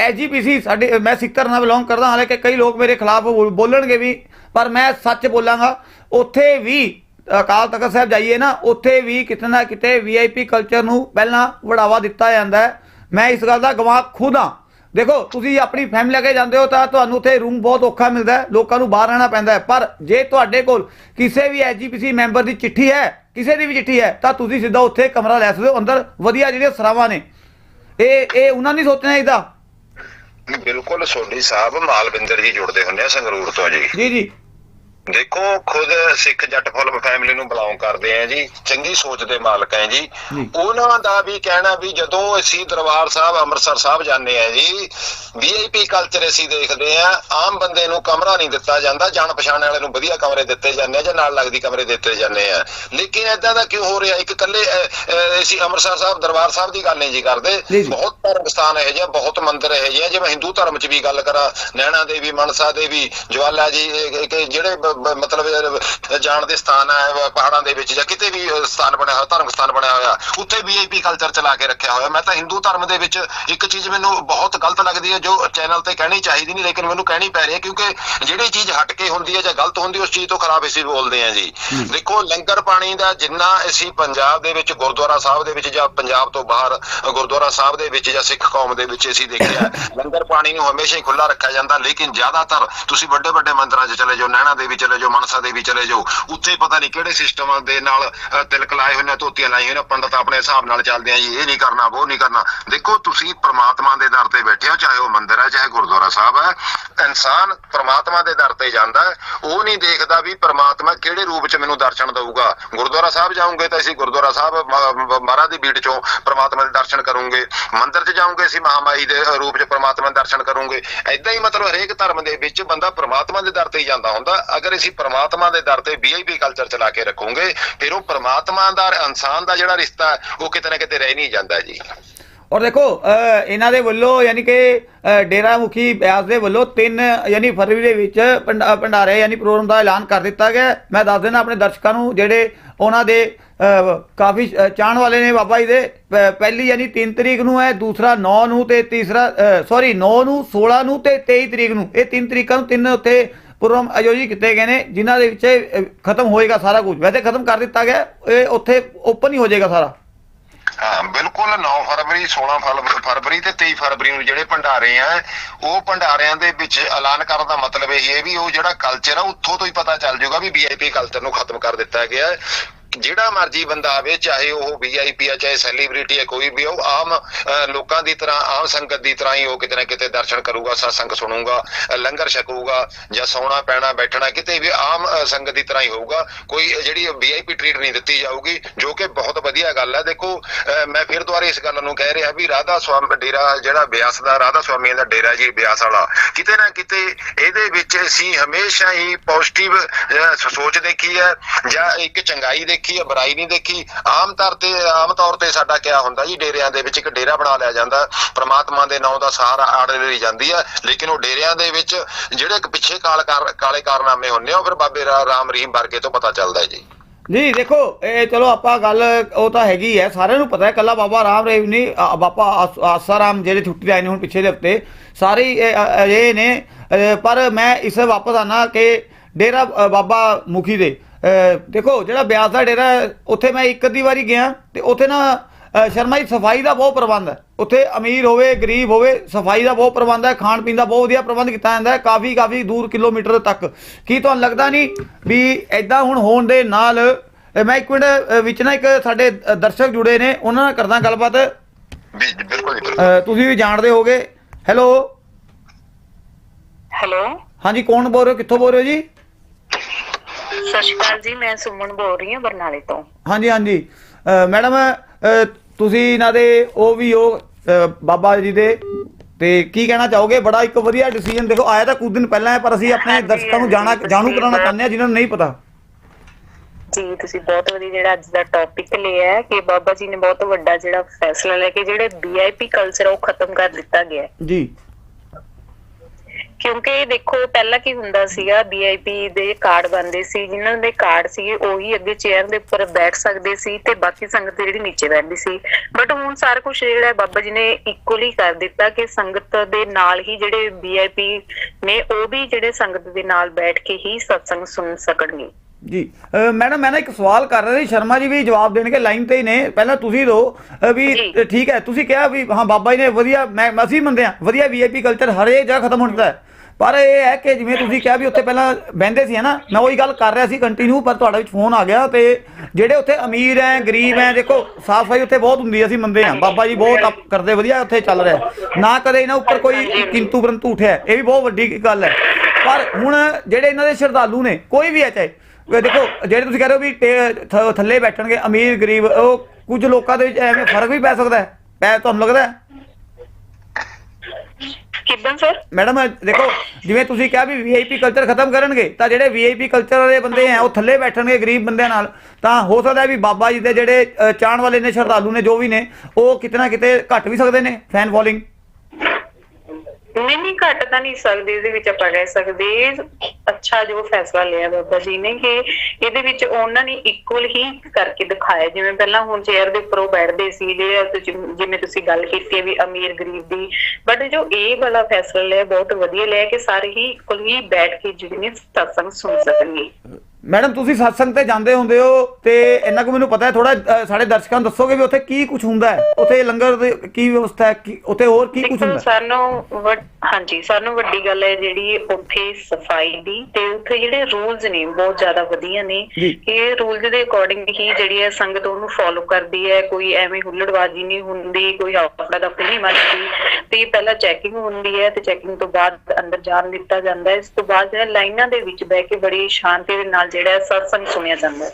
ਐਜੀਪੀਸੀ ਸਾਡੇ, ਮੈਂ ਸਿੱਖ ਧਰਮ ਨਾਲ ਬਿਲੋਂਗ ਕਰਦਾ, ਹਾਲਾਂਕਿ ਕਈ ਲੋਕ ਮੇਰੇ ਖਿਲਾਫ ਬੋਲਣਗੇ ਵੀ, ਪਰ ਮੈਂ ਸੱਚ ਬੋਲਾਂਗਾ। ਉੱਥੇ ਵੀ ਅਕਾਲ ਤਖਤ ਸਾਹਿਬ ਜਾਈਏ ਨਾ ਉੱਥੇ ਵੀ ਕਿਤੇ ਨਾ ਕਿਤੇ ਵੀਆਈਪੀ ਕਲਚਰ ਨੂੰ ਪਹਿਲਾਂ ਵੜਾਵਾ ਦਿੱਤਾ ਜਾਂਦਾ ਹੈ। ਮੈਂ ਇਸ ਗੱਲ ਦਾ ਗਵਾਹ ਖੁਦ ਹਾਂ। ਦੇਖੋ ਤੁਸੀਂ ਆਪਣੀ ਫੈਮਿਲੀ ਲੈ ਕੇ ਜਾਂਦੇ ਹੋ ਤਾਂ ਤੁਹਾਨੂੰ ਉੱਥੇ ਰੂਮ ਬਹੁਤ ਔਖਾ ਮਿਲਦਾ ਹੈ ਲੋਕਾਂ ਨੂੰ ਬਾਹਰ ਰਹਿਣਾ ਪੈਂਦਾ ਹੈ। ਪਰ ਜੇ ਤੁਹਾਡੇ ਕੋਲ ਕਿਸੇ ਵੀ ਐਜੀਪੀਸੀ ਮੈਂਬਰ ਦੀ ਚਿੱਠੀ ਹੈ ਕਿਸੇ ਦੀ ਵੀ ਚਿੱਠੀ ਹੈ ਤਾਂ ਤੁਸੀਂ ਸਿੱਧਾ ਉੱਥੇ ਕਮਰਾ ਲੈ ਸਕਦੇ ਹੋ। ਅੰਦਰ ਵਧੀਆ ਜਿਹੜੀਆਂ ਸਰਾਵਾਂ ਨੇ। ਇਹ ਇਹ ਉਹਨਾਂ ਨੇ ਸੋਚਣਾ ਇਹਦਾ? ਬਿਲਕੁਲ ਸੋਢੀ ਸਾਹਿਬ ਮਾਲਵਿੰਦਰ ਜੀ ਜੁੜਦੇ ਹੁੰਦੇ ਆ ਸੰਗਰੂਰ ਤੋਂ ਜੀ। ਜੀ ਜੀ। ਦੇਖੋ ਖੁਦ ਸਿੱਖ ਜੱਟ ਫੁੱਲ ਫੈਮਿਲੀ ਨੂੰ ਬਿਲੋਂਗ ਕਰਦੇ ਆ ਜੀ ਚੰਗੀ ਸੋਚ ਦੇ ਮਾਲਕ ਹੈ ਜੀ। ਉਹਨਾਂ ਦਾ ਵੀ ਕਹਿਣਾ ਵੀ ਜਦੋਂ ਅਸੀਂ ਦਰਬਾਰ ਸਾਹਿਬ ਅੰਮ੍ਰਿਤਸਰ ਸਾਹਿਬ ਜਾਂਦੇ ਆ ਜੀ ਵੀਆਈਪੀ ਕਲਚਰ ਅਸੀਂ ਦੇਖਦੇ ਆ ਆਮ ਬੰਦੇ ਨੂੰ ਕਮਰਾ ਨਹੀਂ ਦਿੱਤਾ ਜਾਂਦਾ ਜਾਣ ਪਛਾਣ ਵਾਲੇ ਨੂੰ ਵਧੀਆ ਕਮਰੇ ਦਿੱਤੇ ਜਾਂਦੇ ਆ ਜਾਂ ਨਾਲ ਲੱਗਦੀ ਕਮਰੇ ਦਿੱਤੇ ਜਾਂਦੇ ਆ। ਲੇਕਿਨ ਇਦਾਂ ਦਾ ਕਿਉਂ ਹੋ ਰਿਹਾ? ਇੱਕ ਕੱਲੇ ਅਸੀਂ ਅੰਮ੍ਰਿਤਸਰ ਸਾਹਿਬ ਦਰਬਾਰ ਸਾਹਿਬ ਦੀ ਗੱਲ ਨਹੀਂ ਜੀ ਕਰਦੇ। ਬਹੁਤ ਧਰਮ ਸਥਾਨ ਇਹੋ ਜਿਹੇ ਆ, ਬਹੁਤ ਮੰਦਿਰ ਇਹੋ ਜਿਹੇ ਆ। ਜਿਵੇਂ ਹਿੰਦੂ ਧਰਮ ਚ ਵੀ ਗੱਲ ਕਰਾਂ ਨੈਣਾ ਦੇਵੀ ਮਨਸਾ ਦੇਵੀ ਜਵਾਲਾ ਜੀ ਜਿਹੜੇ ਮਤਲਬ ਜਾਣ ਦੇ ਸਥਾਨ ਆ ਇਹ ਪਹਾੜਾਂ ਦੇ ਵਿੱਚ ਜਾਂ ਕਿਤੇ ਵੀ ਸਥਾਨ ਬਣਿਆ ਹੋਇਆ ਧਰਮ ਸਥਾਨ ਬਣਿਆ ਹੋਇਆ ਉੱਥੇ ਵੀਆਈਪੀ ਕਲਚਰ ਚਲਾ ਕੇ ਰੱਖਿਆ ਹੋਇਆ। ਮੈਂ ਤਾਂ ਹਿੰਦੂ ਧਰਮ ਦੇ ਵਿੱਚ ਇੱਕ ਚੀਜ਼ ਮੈਨੂੰ ਬਹੁਤ ਗਲਤ ਲੱਗਦੀ ਹੈ ਜੋ ਚੈਨਲ ਤੇ ਕਹਿਣੀ ਚਾਹੀਦੀ ਨਹੀਂ ਲੇਕਿਨ ਮੈਨੂੰ ਕਹਿਣੀ ਪੈ ਰਹੀ ਹੈ ਕਿਉਂਕਿ ਜਿਹੜੀ ਚੀਜ਼ ਹਟ ਕੇ ਹੁੰਦੀ ਹੈ ਜਾਂ ਗਲਤ ਹੁੰਦੀ ਹੈ, ਉਸ ਚੀਜ਼ ਤੋਂ ਖਰਾਬ ਅਸੀਂ ਬੋਲਦੇ ਹਾਂ ਜੀ। ਦੇਖੋ ਲੰਗਰ ਪਾਣੀ ਦਾ ਜਿੰਨਾ ਅਸੀਂ ਪੰਜਾਬ ਦੇ ਵਿੱਚ ਗੁਰਦੁਆਰਾ ਸਾਹਿਬ ਦੇ ਵਿੱਚ ਜਾਂ ਪੰਜਾਬ ਤੋਂ ਬਾਹਰ ਗੁਰਦੁਆਰਾ ਸਾਹਿਬ ਦੇ ਵਿੱਚ ਜਾਂ ਸਿੱਖ ਕੌਮ ਦੇ ਵਿੱਚ ਅਸੀਂ ਦੇਖਿਆ ਲੰਗਰ ਪਾਣੀ ਨੂੰ ਹਮੇਸ਼ਾ ਹੀ ਖੁੱਲਾ ਰੱਖਿਆ ਜਾਂਦਾ ਲੇਕਿਨ ਜ਼ਿਆਦਾਤਰ ਤੁਸੀਂ ਵੱਡੇ ਵੱਡੇ ਮੰਦਿਰਾਂ 'ਚ ਚਲੇ ਜਾਓ ਨੈਣਾ ਦੇਵੀ ਚਲੇ ਜਾਓ, ਮਨਸਾ ਦੇਵੀ ਚਲੇ ਜਾਓ। ਉੱਥੇ ਪਤਾ ਨਹੀਂ ਕਿਹੜੇ ਸਿਸਟਮ ਦੇ ਨਾਲ ਤਿਲਕ ਲਾਏ ਹੋਏ ਨੇ, ਧੋਤੀਆਂ ਲਾਈਆਂ ਹੋਈਆਂ ਨੇ, ਪੰਡਤ ਆਪਣੇ ਹਿਸਾਬ ਨਾਲ ਚੱਲਦੇ ਆ ਜੀ, ਇਹ ਨਹੀਂ ਕਰਨਾ, ਉਹ ਨਹੀਂ ਕਰਨਾ। ਦੇਖੋ, ਤੁਸੀਂ ਪ੍ਰਮਾਤਮਾ ਦੇ ਦਰ ਤੇ ਬੈਠੇ ਹੋ, ਚਾਹੇ ਉਹ ਮੰਦਿਰ ਹੈ, ਚਾਹੇ ਗੁਰਦੁਆਰਾ ਸਾਹਿਬ ਹੈ, ਇਨਸਾਨ ਪ੍ਰਮਾਤਮਾ ਦੇ ਦਰ ਤੇ ਜਾਂਦਾ ਉਹ ਨਹੀਂ ਦੇਖਦਾ ਵੀ ਪ੍ਰਮਾਤਮਾ ਕਿਹੜੇ ਰੂਪ 'ਚ ਮੈਨੂੰ ਦਰਸ਼ਨ ਦਊਗਾ। ਗੁਰਦੁਆਰਾ ਸਾਹਿਬ ਜਾਓਗੇ ਤਾਂ ਅਸੀਂ ਗੁਰਦੁਆਰਾ ਸਾਹਿਬ ਮਹਾਰਾਜ ਦੀ ਬੀੜ 'ਚੋਂ ਪ੍ਰਮਾਤਮਾ ਦੇ ਦਰਸ਼ਨ ਕਰੂੰਗੇ। ਮੰਦਿਰ 'ਚ ਜਾਓਗੇ ਅਸੀਂ ਮਹਾਮਾਈ ਦੇ ਰੂਪ 'ਚ ਪ੍ਰਮਾਤਮਾ ਦੇ ਦਰਸ਼ਨ ਕਰੂੰਗੇ। ਐਦਾਂ ਹੀ ਮਤਲਬ ਹਰੇਕ ਧਰਮ ਦੇ ਵਿੱਚ ਬੰਦਾ ਪ੍ਰਮਾਤਮਾ ਦੇ ਦਰ ਤੇ ਹੀ ਜਾਂਦਾ ਹੁੰਦਾ। ਅਗਰ ਅਸੀਂ ਪ੍ਰਮਾਤਮਾ ਦੇ ਦਰ ਤੇ ਵੀਆਈਪੀ ਕਲਚਰ ਚਲਾ ਕੇ ਰੱਖੋਗੇ, ਫਿਰ ਉਹ ਪ੍ਰਮਾਤਮਾ ਦਾ ਇਨਸਾਨ ਦਾ ਜਿਹੜਾ ਰਿਸ਼ਤਾ ਉਹ ਕਿਤੇ ਨਾ ਕਿਤੇ ਰਹਿ ਨਹੀਂ ਜਾਂਦਾ ਜੀ। ਔਰ ਦੇਖੋ ਇਹਨਾਂ ਦੇ ਵੱਲੋਂ ਯਾਨੀ ਕਿ ਡੇਰਾ ਮੁਖੀ ਬਿਆਸ ਦੇ ਵੱਲੋਂ 3 ਯਾਨੀ ਫਰਵਰੀ ਦੇ ਵਿੱਚ ਭੰਡਾਰੇ ਯਾਨੀ ਪ੍ਰੋਗਰਾਮ ਦਾ ਐਲਾਨ ਕਰ ਦਿੱਤਾ ਗਿਆ। ਮੈਂ ਦੱਸ ਦੇਣਾ ਆਪਣੇ ਦਰਸ਼ਕਾਂ ਨੂੰ, ਜਿਹੜੇ ਉਹਨਾਂ ਦੇ ਕਾਫੀ ਚਾਹਣ ਵਾਲੇ ਨੇ ਬਾਬਾ ਜੀ ਦੇ। ਪਹਿਲੀ ਯਾਨੀ 3 ਤਰੀਕ ਨੂੰ ਹੈ, ਦੂਸਰਾ 9 ਨੂੰ ਤੇ ਤੀਸਰਾ ਸੌਰੀ 9 ਨੂੰ 16 ਨੂੰ ਤੇ 23 ਤਰੀਕ ਨੂੰ। ਇਹ ਤਿੰਨ ਤਰੀਕਾਂ ਨੂੰ ਤਿੰਨ ਉੱਥੇ ਪ੍ਰੋਗਰਾਮ ਆਯੋਜਿਤ ਕੀਤੇ ਗਏ ਨੇ, ਜਿਨ੍ਹਾਂ ਦੇ ਵਿੱਚ ਖਤਮ ਹੋਏਗਾ ਸਾਰਾ ਕੁਝ ਵੈਸੇ ਖਤਮ ਕਰ ਦਿੱਤਾ ਗਿਆ, ਇਹ ਉੱਥੇ ਓਪਨ ਹੀ ਹੋ ਜਾਏਗਾ ਸਾਰਾ। ਹਾਂ, ਬਿਲਕੁਲ 9 ਫਰਵਰੀ 16 ਫਰਵ- ਫਰਵਰੀ ਤੇ 23 ਫਰਵਰੀ ਨੂੰ ਜਿਹੜੇ ਭੰਡਾਰੇ ਆ, ਉਹ ਭੰਡਾਰਿਆਂ ਦੇ ਵਿੱਚ ਐਲਾਨ ਕਰਨ ਦਾ ਮਤਲਬ ਇਹ ਹੈ ਵੀ ਉਹ ਜਿਹੜਾ ਕਲਚਰ ਆ, ਉੱਥੋਂ ਤੋਂ ਹੀ ਪਤਾ ਚੱਲ ਜਾਊਗਾ ਵੀ ਵੀਆਈਪੀ ਕਲਚਰ ਨੂੰ ਖਤਮ ਕਰ ਦਿੱਤਾ ਗਿਆ। ਜਿਹੜਾ ਮਰਜ਼ੀ ਬੰਦਾ ਆਵੇ ਚਾਹੇ ਉਹ ਵੀਆਈਪੀ ਆ ਚਾਹੇ ਸੈਲੀਬ੍ਰਿਟੀ ਹੈ ਕੋਈ ਵੀ ਉਹ ਆਮ ਲੋਕਾਂ ਦੀ ਤਰ੍ਹਾਂ ਆਮ ਸੰਗਤ ਦੀ ਤਰ੍ਹਾਂ ਹੀ ਉਹ ਕਿਤੇ ਨਾ ਕਿਤੇ ਦਰਸ਼ਨ ਕਰੂਗਾ ਸਤਸੰਗ ਸੁਣੂਗਾ ਲੰਗਰ ਛਕੂਗਾ ਜਾਂ ਸੌਣਾ ਪੈਣਾ ਬੈਠਣਾ ਕਿਤੇ ਵੀ ਆਮ ਸੰਗਤ ਦੀ ਤਰ੍ਹਾਂ ਹੀ ਹੋਊਗਾ ਕੋਈ ਜਿਹੜੀ ਵੀਆਈਪੀ ਟ੍ਰੀਟ ਨਹੀਂ ਦਿੱਤੀ ਜਾਊਗੀ ਜੋ ਕਿ ਬਹੁਤ ਵਧੀਆ ਗੱਲ ਹੈ ਦੇਖੋ ਅ, ਮੈਂ ਫਿਰ ਦੁਬਾਰਾ ਇਸ ਗੱਲ ਨੂੰ ਕਹਿ ਰਿਹਾ ਵੀ ਰਾਧਾ ਸਵਾਮੀ ਡੇਰਾ ਜਿਹੜਾ ਬਿਆਸ ਦਾ ਰਾਧਾ ਸਵਾਮੀ ਦਾ ਡੇਰਾ ਜੀ ਬਿਆਸ ਵਾਲਾ ਕਿਤੇ ਨਾ ਕਿਤੇ ਇਹਦੇ ਵਿੱਚ ਅਸੀਂ ਹਮੇਸ਼ਾ ਹੀ ਪੋਜ਼ਿਟਿਵ ਸੋਚ ਦੇਖੀ ਹੈ ਜਾਂ ਇੱਕ ਚੰਗਾਈ ਦੇਖੀ ਹੈ ਬੁਰਾਈ ਨਹੀਂ ਦੇਖੀ। ਆਮ ਤੌਰ ਤੇ ਆਮ ਤੌਰ ਤੇ ਸਾਡਾ ਕਿਆ ਹੁੰਦਾ ਜੀ ਡੇਰਿਆਂ ਦੇ ਵਿੱਚ ਇੱਕ ਡੇਰਾ ਬਣਾ ਲਿਆ ਜਾਂਦਾ। ਪ੍ਰਮਾਤਮਾ ਦੇ ਨਾਮ ਦਾ ਸਹਾਰਾ ਆੜ ਲਈ ਜਾਂਦੀ ਹੈ ਲੇਕਿਨ ਉਹ ਡੇਰਿਆਂ ਦੇ ਵਿੱਚ ਜਿਹੜੇ ਇੱਕ ਪਿੱਛੇ ਕਾਲ ਕਾਲੇ ਕਾਰਨਾਮੇ ਹੁੰਦੇ ਆ ਉਹ ਫਿਰ ਬਾਬੇ ਰਾਮ ਰਹੀਮ ਵਰਗੇ ਤੋਂ ਪਤਾ ਚੱਲਦਾ ਹੈ ਜੀ। ਜੀ ਦੇਖੋ ਇਹ ਚਲੋ ਆਪਾਂ ਗੱਲ ਉਹ ਤਾਂ ਹੈਗੀ ਹੈ ਸਾਰਿਆਂ ਨੂੰ ਪਤਾ ਹੈ ਕੱਲਾ ਬਾਬਾ ਰਾਮ ਰਹੀਮ ਨਹੀਂ ਬਾਬਾ ਆਸਾ ਰਾਮ ਜਿਹੜੇ ਛੁੱਟੀ ਆਏ ਨੇ ਹੁਣ ਪਿਛਲੇ ਹਫ਼ਤੇ ਸਾਰੇ ਇਹ, ਨੇ। ਪਰ ਮੈਂ ਇਸ ਵਾਪਸ ਆਣਾ ਕਿ ਡੇਰਾ ਬਾਬਾ ਮੁਖੀ ਦੇ। ਦੇਖੋ ਜਿਹੜਾ ਬਿਆਸ ਦਾ ਡੇਰਾ ਉੱਥੇ ਮੈਂ ਇੱਕ ਅੱਧੀ ਵਾਰੀ ਗਿਆ ਤੇ ਉੱਥੇ ਨਾ ਸ਼ਰਮਾ ਜੀ ਸਫ਼ਾਈ ਦਾ ਬਹੁਤ ਪ੍ਰਬੰਧ ਹੈ। ਉੱਥੇ ਅਮੀਰ ਹੋਵੇ ਗਰੀਬ ਹੋਵੇ ਸਫ਼ਾਈ ਦਾ ਬਹੁਤ ਪ੍ਰਬੰਧ ਹੈ ਖਾਣ ਪੀਣ ਦਾ ਬਹੁਤ ਵਧੀਆ ਪ੍ਰਬੰਧ ਕੀਤਾ ਜਾਂਦਾ ਹੈ ਕਾਫੀ ਕਾਫੀ ਦੂਰ ਕਿਲੋਮੀਟਰ ਤੱਕ। ਕੀ ਤੁਹਾਨੂੰ ਲੱਗਦਾ ਨਹੀਂ ਵੀ ਐਦਾਂ ਹੁਣ ਹੋਣ ਦੇ ਨਾਲ ਮੈਂ ਇੱਕ ਮਿੰਟ ਵਿੱਚ ਨਾ ਇੱਕ ਸਾਡੇ ਦਰਸ਼ਕ ਜੁੜੇ ਨੇ ਉਹਨਾਂ ਨਾਲ ਕਰਦਾ ਗੱਲਬਾਤ। ਤੁਸੀਂ ਵੀ ਜਾਣਦੇ ਹੋਗੇ। ਹੈਲੋ ਹੈਲੋ ਹਾਂਜੀ ਕੌਣ ਬੋਲ ਰਹੇ ਹੋ? ਕਿੱਥੋਂ ਬੋਲ ਰਹੇ ਹੋ ਜੀ? ਸਤਿ ਸ਼੍ਰੀ ਅਕਾਲ ਜੀ ਮੈਂ ਸੁਮਨ ਬੋਲ ਰਹੀ ਹਾਂ ਬਰਨਾਲੇ ਤੋਂ। ਹਾਂਜੀ ਹਾਂਜੀ। ਅ, ਮੈਡਮ ਅ, ਤੁਸੀਂ ਇਹਨਾਂ ਦੇ ਉਹ ਵੀ ਉਹ ਅ, ਬਾਬਾ ਜੀ ਦੇ ਤੇ ਕੀ ਕਹਿਣਾ ਚਾਹੋਗੇ? ਬੜਾ ਇੱਕ ਵਧੀਆ ਡਿਸੀਜਨ ਦੇਖੋ ਆਇਆ ਤਾਂ ਕੁਝ ਦਿਨ ਪਹਿਲਾਂ ਹੈ ਪਰ ਅਸੀਂ ਆਪਣੇ ਹਾਂਜੀ, ਦਰਸ਼ਕਾਂ ਨੂੰ ਜਾਣਾ ਹਾਂਜੀ, ਜਾਣੂ ਕਰਾਉਣਾ ਤੁਸੀਂ ਚਾਹੁੰਦੇ ਹਾਂ ਜਿਨ੍ਹਾਂ ਨੂੰ ਨਹੀਂ ਪਤਾ। ਜੀ ਤੁਸੀਂ ਬਹੁਤ ਵਧੀਆ ਜਿਹੜਾ ਅੱਜ ਦਾ ਟੌਪਿਕ ਲਿਆ ਹੈ ਕਿ ਬਾਬਾ ਜੀ ਨੇ ਬਹੁਤ ਵੱਡਾ ਜਿਹੜਾ ਫੈਸਲਾ ਲੈ ਕੇ ਜਿਹੜੇ ਵੀਆਈਪੀ ਕਲਚਰ ਉਹ ਖਤਮ ਕਰ ਦਿੱਤਾ ਗਿਆ ਹੈ। ਜੀ। ਕਿਉਂਕਿ ਦੇਖੋ ਪਹਿਲਾਂ ਕੀ ਹੁੰਦਾ ਸੀਗਾ ਵੀਆਈਪੀ ਦੇ ਕਾਰਡ ਬੰਦੇ ਸੀ ਜਿਨ੍ਹਾਂ ਦੇ ਕਾਰਡ ਸੀਗੇ ਉਹੀ ਅੱਗੇ ਚੇਅਰ ਦੇ ਉੱਪਰ ਬੈਠ ਸਕਦੇ ਸੀ ਤੇ ਬਾਕੀ ਸੰਗਤ ਜਿਹੜੀ ਨੀਚੇ ਬੈਠਦੀ ਸੀ। ਬਟ ਹੁਣ ਸਾਰਾ ਕੁਝ ਜਿਹੜਾ ਬਾਬਾ ਜੀ ਨੇ ਇਕੁਅਲੀ ਕਰ ਦਿੱਤਾ ਕਿ ਸੰਗਤ ਦੇ ਨਾਲ ਹੀ ਜਿਹੜੇ ਵੀਆਈਪੀ ਨੇ ਉਹ ਵੀ ਜਿਹੜੇ ਸੰਗਤ ਦੇ ਨਾਲ ਬੈਠ ਕੇ ਹੀ ਸਤਸੰਗ ਸੁਣ ਸਕਣਗੇ। ਜੀ ਮੈਡਮ ਮੈਂ ਨਾ ਇੱਕ ਸਵਾਲ ਕਰ ਰਿਹਾ ਸ਼ਰਮਾ ਜੀ ਵੀ ਜਵਾਬ ਦੇਣਗੇ ਲਾਈਨ ਤੇ ਹੀ ਨੇ। ਪਹਿਲਾਂ ਤੁਸੀਂ ਦੋ ਵੀ ਠੀਕ ਹੈ ਤੁਸੀਂ ਕਿਹਾ ਵੀ ਹਾਂ ਬਾਬਾ ਜੀ ਨੇ ਵਧੀਆ ਮੈਂ ਅਸੀਂ ਮੰਨਦੇ ਹਾਂ ਵਧੀਆ ਵੀਆਈਪੀ ਕਲਚਰ ਹਰੇਕ ਜਗ੍ਹਾ ਖਤਮ ਹੁੰਦਾ ਹੈ। ਪਰ ਇਹ ਹੈ ਕਿ ਜਿਵੇਂ ਤੁਸੀਂ ਕਿਹਾ ਵੀ ਉੱਥੇ ਪਹਿਲਾਂ ਬਹਿੰਦੇ ਸੀ, ਹਨਾ? ਮੈਂ ਉਹੀ ਗੱਲ ਕਰ ਰਿਹਾ ਸੀ ਕੰਟੀਨਿਊ ਪਰ ਤੁਹਾਡਾ ਵਿੱਚ ਫੋਨ ਆ ਗਿਆ ਤੇ ਜਿਹੜੇ ਉੱਥੇ ਅਮੀਰ ਹੈ ਗਰੀਬ ਹੈ ਦੇਖੋ ਸਾਫ਼ ਸਫ਼ਾਈ ਉੱਥੇ ਬਹੁਤ ਹੁੰਦੀ ਹੈ ਅਸੀਂ ਮੰਨਦੇ ਹਾਂ। ਬਾਬਾ ਜੀ ਬਹੁਤ ਅਪ- ਕਰਦੇ, ਵਧੀਆ ਉੱਥੇ ਚੱਲ ਰਿਹਾ। ਨਾ ਕਦੇ ਇਹਨਾਂ ਉੱਪਰ ਕੋਈ ਕਿੰਤੂ ਪਰੰਤੂ ਉਠਿਆ ਇਹ ਵੀ ਬਹੁਤ ਵੱਡੀ ਗੱਲ ਹੈ। ਪਰ ਹੁਣ ਜਿਹੜੇ ਇਹਨਾਂ ਦੇ ਸ਼ਰਧਾਲੂ ਨੇ, ਕੋਈ ਵੀ ਹੈ ਚਾਹੇ ਦੇਖੋ, ਜਿਹੜੇ ਤੁਸੀਂ ਕਹਿ ਰਹੇ ਹੋ ਵੀ ਟੇ- ਥ- ਥੱਲੇ ਬੈਠਣਗੇ, ਅਮੀਰ, ਗਰੀਬ, ਉਹ ਕੁਝ ਲੋਕਾਂ ਦੇ ਵਿੱਚ ਐਵੇਂ ਫ਼ਰਕ ਵੀ ਪੈ ਸਕਦਾ ਹੈ। ਪੈ ਤੁਹਾਨੂੰ ਲੱਗਦਾ ਹੈ? ਕਿਦਾਂ ਸਰ ਮੈਡਮ ਦੇਖੋ, ਜਿਵੇਂ ਤੁਸੀਂ ਕਿਹਾ ਵੀ ਵੀਆਈਪੀ ਕਲਚਰ ਖਤਮ ਕਰਨਗੇ, ਤਾਂ ਜਿਹੜੇ ਵੀਆਈਪੀ ਕਲਚਰ ਵਾਲੇ ਬੰਦੇ ਆ, ਉਹ ਥੱਲੇ ਬੈਠਣਗੇ ਗਰੀਬ ਬੰਦਿਆਂ ਨਾਲ। ਤਾਂ ਹੋ ਸਕਦਾ ਵੀ ਬਾਬਾ ਜੀ ਦੇ ਜਿਹੜੇ ਚਾਹਣ ਵਾਲੇ ਨੇ, ਸ਼ਰਧਾਲੂ ਨੇ, ਜੋ ਵੀ ਨੇ, ਉਹ ਕਿਤੇ ਨਾ ਕਿਤੇ ਘਟ ਵੀ ਸਕਦੇ ਨੇ ਫੈਨ ਫੋਲੋਇੰਗ ਨਹੀਂ ਨਹੀਂ ਤਾਂ ਨਹੀਂ ਸਕਦੇ, ਇਹਦੇ ਵਿੱਚ ਆਪਾਂ ਕਹਿ ਸਕਦੇ ਅੱਛਾ ਜੋ ਫੈਸਲਾ ਲਿਆ ਬਾਬਾ ਜੀ ਨੇ ਕਿ ਇਹਦੇ ਵਿੱਚ ਉਹਨਾਂ ਨੇ ਇਕੁਅਲ ਹੀ ਕਰਕੇ ਦਿਖਾਇਆ। ਜਿਵੇਂ ਪਹਿਲਾਂ ਹੁਣ ਚੇਅਰ ਦੇ ਉੱਪਰ ਉਹ ਬੈਠਦੇ ਸੀ ਜਿਹੜੇ ਜਿਵੇਂ ਤੁਸੀਂ ਗੱਲ ਕੀਤੀ ਵੀ ਅਮੀਰ ਗਰੀਬ ਦੀ ਬਟ ਜੋ ਇਹ ਵਾਲਾ ਫੈਸਲਾ ਲਿਆ ਬਹੁਤ ਵਧੀਆ ਲਿਆ ਕਿ ਸਾਰੇ ਹੀ ਇਕੁਅਲ ਹੀ ਬੈਠ ਕੇ ਜਿਹੜੇ ਨੇ ਸਤਸੰਗ ਸੁਣ ਸਕਣਗੇ। ਮੈਡਮ ਤੁਸੀਂ satsang ਤੇ ਜਾਂਦੇ ਹੁੰਦੇ ਹੋ ਤੇ ਇੰਨਾ ਕੁ ਮੈਨੂੰ ਪਤਾ ਹੈ ਥੋੜਾ ਸਾਡੇ ਦਰਸ਼ਕਾਂ ਨੂੰ ਦੱਸੋਗੇ ਵੀ ਉੱਥੇ ਕੀ ਕੁਝ ਹੁੰਦਾ ਹੈ? ਉੱਥੇ ਲੰਗਰ ਦੀ ਕੀ ਵਿਵਸਥਾ ਹੈ? ਉੱਥੇ ਹੋਰ ਕੀ ਕੁਝ ਹੁੰਦਾ ਸਾਨੂੰ ਹਾਂਜੀ ਸਾਨੂੰ ਵੱਡੀ ਗੱਲ ਹੈ ਜਿਹੜੀ ਉੱਥੇ ਸਫ਼ਾਈ ਦੀ ਤੇ ਉੱਥੇ ਜਿਹੜੇ ਰੂਲਸ ਨੇ ਬਹੁਤ ਜ਼ਿਆਦਾ ਵਧੀਆ ਨੇ। ਇਹ ਰੂਲਸ ਦੇ ਅਕੋਰਡਿੰਗ ਹੀ ਜਿਹੜੀ ਹੈ ਸੰਗਤ ਉਹਨੂੰ ਫੋਲੋ ਕਰਦੀ ਹੈ ਕੋਈ ਐਵੇਂ ਹੁੱਲੜਬਾਜ਼ੀ ਨਹੀਂ ਹੁੰਦੀ ਕੋਈ ਆਪਣਾ ਦਾ ਨਹੀਂ ਮੰਨਦੀ। ਤੇ ਪਹਿਲਾਂ ਚੈਕਿੰਗ ਹੁੰਦੀ ਹੈ ਤੇ ਚੈਕਿੰਗ ਤੋਂ ਬਾਅਦ ਅੰਦਰ ਜਾਣ ਦਿੱਤਾ ਜਾਂਦਾ ਹੈ। ਇਸ ਤੋਂ ਬਾਅਦ ਜਿਹੜਾ ਲਾਈਨਾਂ ਦੇ ਵਿੱਚ ਬਹਿ ਕੇ ਬੜੀ ਸ਼ਾਂਤੀ ਦੇ ਨਾਲ ਜਿਹੜਾ ਸਤਸੰਗ ਸੁਣਿਆ ਜਾਂਦਾ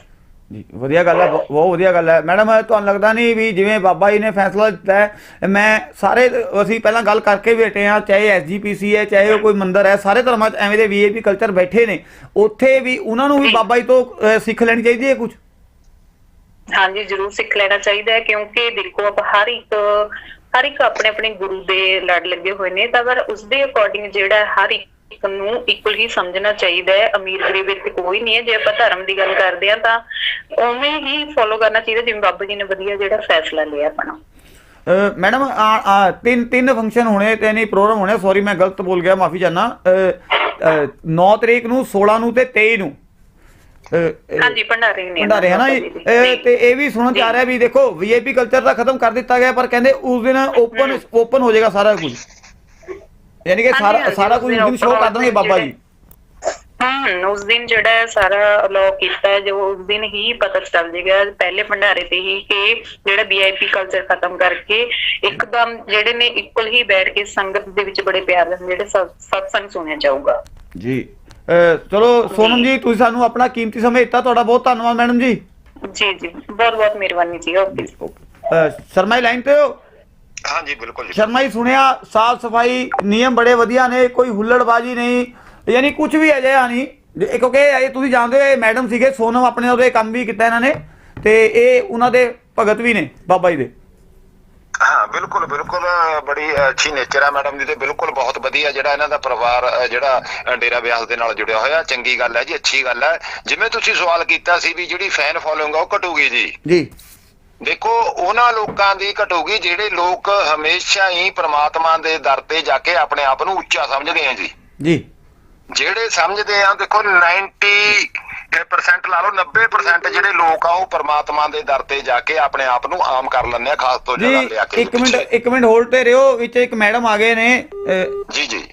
ਜੀ ਵਧੀਆ ਗੱਲ ਹੈ ਬਹੁ- ਬਹੁਤ ਵਧੀਆ ਗੱਲ ਹੈ। ਮੈਡਮ ਤੁਹਾਨੂੰ ਲੱਗਦਾ ਨਹੀਂ ਵੀ ਜਿਵੇਂ ਬਾਬਾ ਜੀ ਨੇ ਫੈਸਲਾ ਦਿੱਤਾ ਹੈ ਮੈਂ ਸਾਰੇ ਅਸੀਂ ਪਹਿਲਾਂ ਗੱਲ ਕਰਕੇ ਹਟੇ ਹਾਂ ਚਾਹੇ ਐਸਜੀਪੀਸੀ ਹੈ ਚਾਹੇ ਉਹ ਕੋਈ ਮੰਦਿਰ ਹੈ ਸਾਰੇ ਧਰਮਾਂ 'ਚ ਐਵੇਂ ਦੇ ਵੀਆਈਪੀ ਕਲਚਰ ਬੈਠੇ ਨੇ। ਉੱਥੇ ਵੀ ਉਹਨਾਂ ਨੂੰ ਵੀ ਬਾਬਾ ਜੀ ਤੋਂ ਸਿੱਖ ਲੈਣੀ ਚਾਹੀਦੀ ਹੈ ਕੁਝ ਹਾਂਜੀ ਜ਼ਰੂਰ ਸਿੱਖ ਲੈਣਾ ਚਾਹੀਦਾ ਹੈ ਕਿਉਂਕਿ ਦੇਖੋ ਆਪ ਹਰ ਇੱਕ ਹਰ ਇੱਕ ਆਪਣੇ ਆਪਣੇ ਗੁਰੂ ਦੇ ਲੜ ਲੱਗੇ ਹੋਏ ਨੇ ਤਾਂ ਪਰ ਉਸ ਦੇ ਅਕੋਰਡਿੰਗ ਜਿਹੜਾ ਹਰ ਇੱਕ ਨੂੰ ਇਕੁਅਲ ਹੀ ਸਮਝਣਾ ਚਾਹੀਦਾ ਹੈ ਅਮੀਰ ਗਰੀਬ ਇੱਥੇ ਕੋਈ ਨਹੀਂ ਹੈ ਜੇ ਆਪਾਂ ਧਰਮ ਦੀ ਗੱਲ ਕਰਦੇ ਹਾਂ ਤਾਂ ਉਵੇਂ ਹੀ ਫੋਲੋ ਕਰਨਾ ਚਾਹੀਦਾ ਜਿਵੇਂ ਬਾਬਾ ਜੀ ਨੇ ਵਧੀਆ ਜਿਹੜਾ ਫੈਸਲਾ ਲਿਆ ਆਪਣਾ। ਮੈਡਮ ਆ- ਆ, ਤਿੰਨ ਤਿੰਨ ਫੰਕਸ਼ਨ ਹੋਣੇ ਤੇ ਨਹੀਂ ਪ੍ਰੋਗਰਾਮ ਹੋਣੇ ਸੌਰੀ ਮੈਂ ਗਲਤ ਬੋਲ ਗਿਆ ਮਾਫੀ ਚਾਹਨਾ 9 ਤਰੀਕ ਨੂੰ 16 ਨੂੰ ਤੇ 23 ਨੂੰ। ਹਾਂਜੀ ਭੰਡਾਰੇ ਨੇ। ਭੰਡਾਰੇ ਹੈ ਨਾ ਤੇ ਇਹ ਵੀ ਸੁਣਨ ਚ ਆ ਰਿਹਾ ਵੀ ਦੇਖੋ ਵੀਆਈਪੀ ਕਲਚਰ ਤਾਂ ਖਤਮ ਕਰ ਦਿੱਤਾ ਗਿਆ ਪਰ ਕਹਿੰਦੇ ਉਸ ਦਿਨ ਓਪਨ ਓਪਨ ਹੋ ਜਾਏਗਾ ਸਾਰਾ ਕੁਝ। ਯਾਨੀ ਕਿ ਸਾਰਾ ਸਾਰਾ ਕੁਝ ਉਸ ਦਿਨ ਸ਼ੋਅ ਕਰ ਦੇਣਗੇ ਬਾਬਾ ਜੀ। ਹਮ ਉਸ ਦਿਨ ਜਿਹੜਾ ਹੈ ਸਾਰਾ ਅਲਾਉ ਕੀਤਾ ਹੈ ਜੋ ਉਸ ਦਿਨ ਹੀ ਪਤਾ ਚੱਲ ਜਾਏਗਾ। ਪਹਿਲੇ ਭੰਡਾਰੇ ਤੇ ਹੀ ਕਿ ਜਿਹੜਾ ਵੀਆਈਪੀ ਕਲਚਰ ਖਤਮ ਕਰਕੇ ਇੱਕਦਮ ਜਿਹੜੇ ਨੇ ਇਕੁਅਲ ਹੀ ਬੈਠ ਕੇ ਸੰਗਤ ਦੇ ਵਿੱਚ ਬੜੇ ਪਿਆਰ ਨਾਲ ਜਿਹੜੇ ਸਤ- ਸਤਸੰਗ ਸੁਣਿਆ ਜਾਊਗਾ। ਜੀ। ਚਲੋ ਸੋਨਮ ਜੀ ਤੁਸੀਂ ਸਾਨੂੰ ਆਪਣਾ ਕੀਮਤੀ ਸਮਾਂ ਦਿੱਤਾ ਤੁਹਾਡਾ ਬਹੁਤ ਧੰਨਵਾਦ ਮੈਡਮ ਜੀ। ਜੀ ਜੀ। ਬਹੁਤ ਬਹੁਤ ਮਿਹਰਬਾਨੀ ਜੀ ਓਕੇ ਸ਼ਰਮਾ ਲਾਈਨ ਤੇ ਹੋ? ਹਾਂਜੀ ਬਿਲਕੁਲ ਜੀ ਸ਼ਰਮਾ ਜੀ ਸੁਣਿਆ ਸਾਫ਼ ਸਫ਼ਾਈ ਨਿਯਮ ਬੜੇ ਵਧੀਆ ਨੇ ਕੋਈ ਹੁੱਲੜਬਾਜੀ ਨਹੀਂ ਯਾਨੀ ਕੁਝ ਵੀ ਅਜਿਹਾ ਨਹੀਂ। ਜੇ- ਕਿਉਂਕਿ ਇਹ ਤੁਸੀਂ ਜਾਣਦੇ ਹੋ ਇਹ ਮੈਡਮ ਸੀਗੇ ਸੋਨਮ ਆਪਣੇ ਉਹਦੇ ਕੰਮ ਵੀ ਕੀਤਾ ਇਹਨਾਂ ਨੇ ਤੇ ਇਹ ਉਹਨਾਂ ਦੇ ਭਗਤ ਵੀ ਨੇ ਬਾਬਾ ਜੀ ਦੇ। ਹਾਂ ਬਿਲਕੁਲ ਬਿਲਕੁਲ ਬੜੀ ਅੱਛੀ ਨੇਚਰ ਆ ਮੈਡਮ ਦੀ ਤੇ ਬਿਲਕੁਲ ਬਹੁਤ ਵਧੀਆ ਜਿਹੜਾ ਇਹਨਾਂ ਦਾ ਪਰਿਵਾਰ ਜਿਹੜਾ ਡੇਰਾ ਬਿਆਸ ਦੇ ਨਾਲ ਜੁੜਿਆ ਹੋਇਆ ਚੰਗੀ ਗੱਲ ਹੈ ਜੀ ਅੱਛੀ ਗੱਲ ਹੈ। ਜਿਵੇਂ ਤੁਸੀਂ ਸਵਾਲ ਕੀਤਾ ਸੀ ਵੀ ਜਿਹੜੀ ਫੈਨ ਫੋਲੋਇੰਗ ਆ ਉਹ ਘਟੂਗੀ ਜੀ। ਜੀ। ਦੇਖੋ ਉਹਨਾਂ ਲੋਕਾਂ ਦੀ ਘਟੂਗੀ ਜਿਹੜੇ ਲੋਕ ਹਮੇਸ਼ਾ ਹੀ ਪ੍ਰਮਾਤਮਾ ਦੇ ਦਰ ਤੇ ਜਾ ਕੇ ਆਪਣੇ ਆਪ ਨੂੰ ਉੱਚਾ ਸਮਝਦੇ ਆ ਜੀ। ਜੀ। ਜਿਹੜੇ ਸਮਝਦੇ ਆ ਦੇਖੋ 90% ਲਾ ਲਓ 90% ਜਿਹੜੇ ਲੋਕ ਆ ਉਹ ਪ੍ਰਮਾਤਮਾ ਦੇ ਦਰ ਤੇ ਜਾ ਕੇ ਆਪਣੇ ਆਪ ਨੂੰ ਆਮ ਕਰ ਲੈਂਦੇ ਆ ਖਾਸ ਤੋਂ ਜੀ ਜਗ੍ਹਾ ਲਿਆ ਕੇ ਇੱਕ ਮਿੰਟ ਇੱਕ ਮਿੰਟ ਹੋਲਡ ਤੇ ਰਿਓ ਵਿੱਚ ਇੱਕ ਮੈਡਮ ਆ ਗਏ ਨੇ ਜੀ ਜੀ।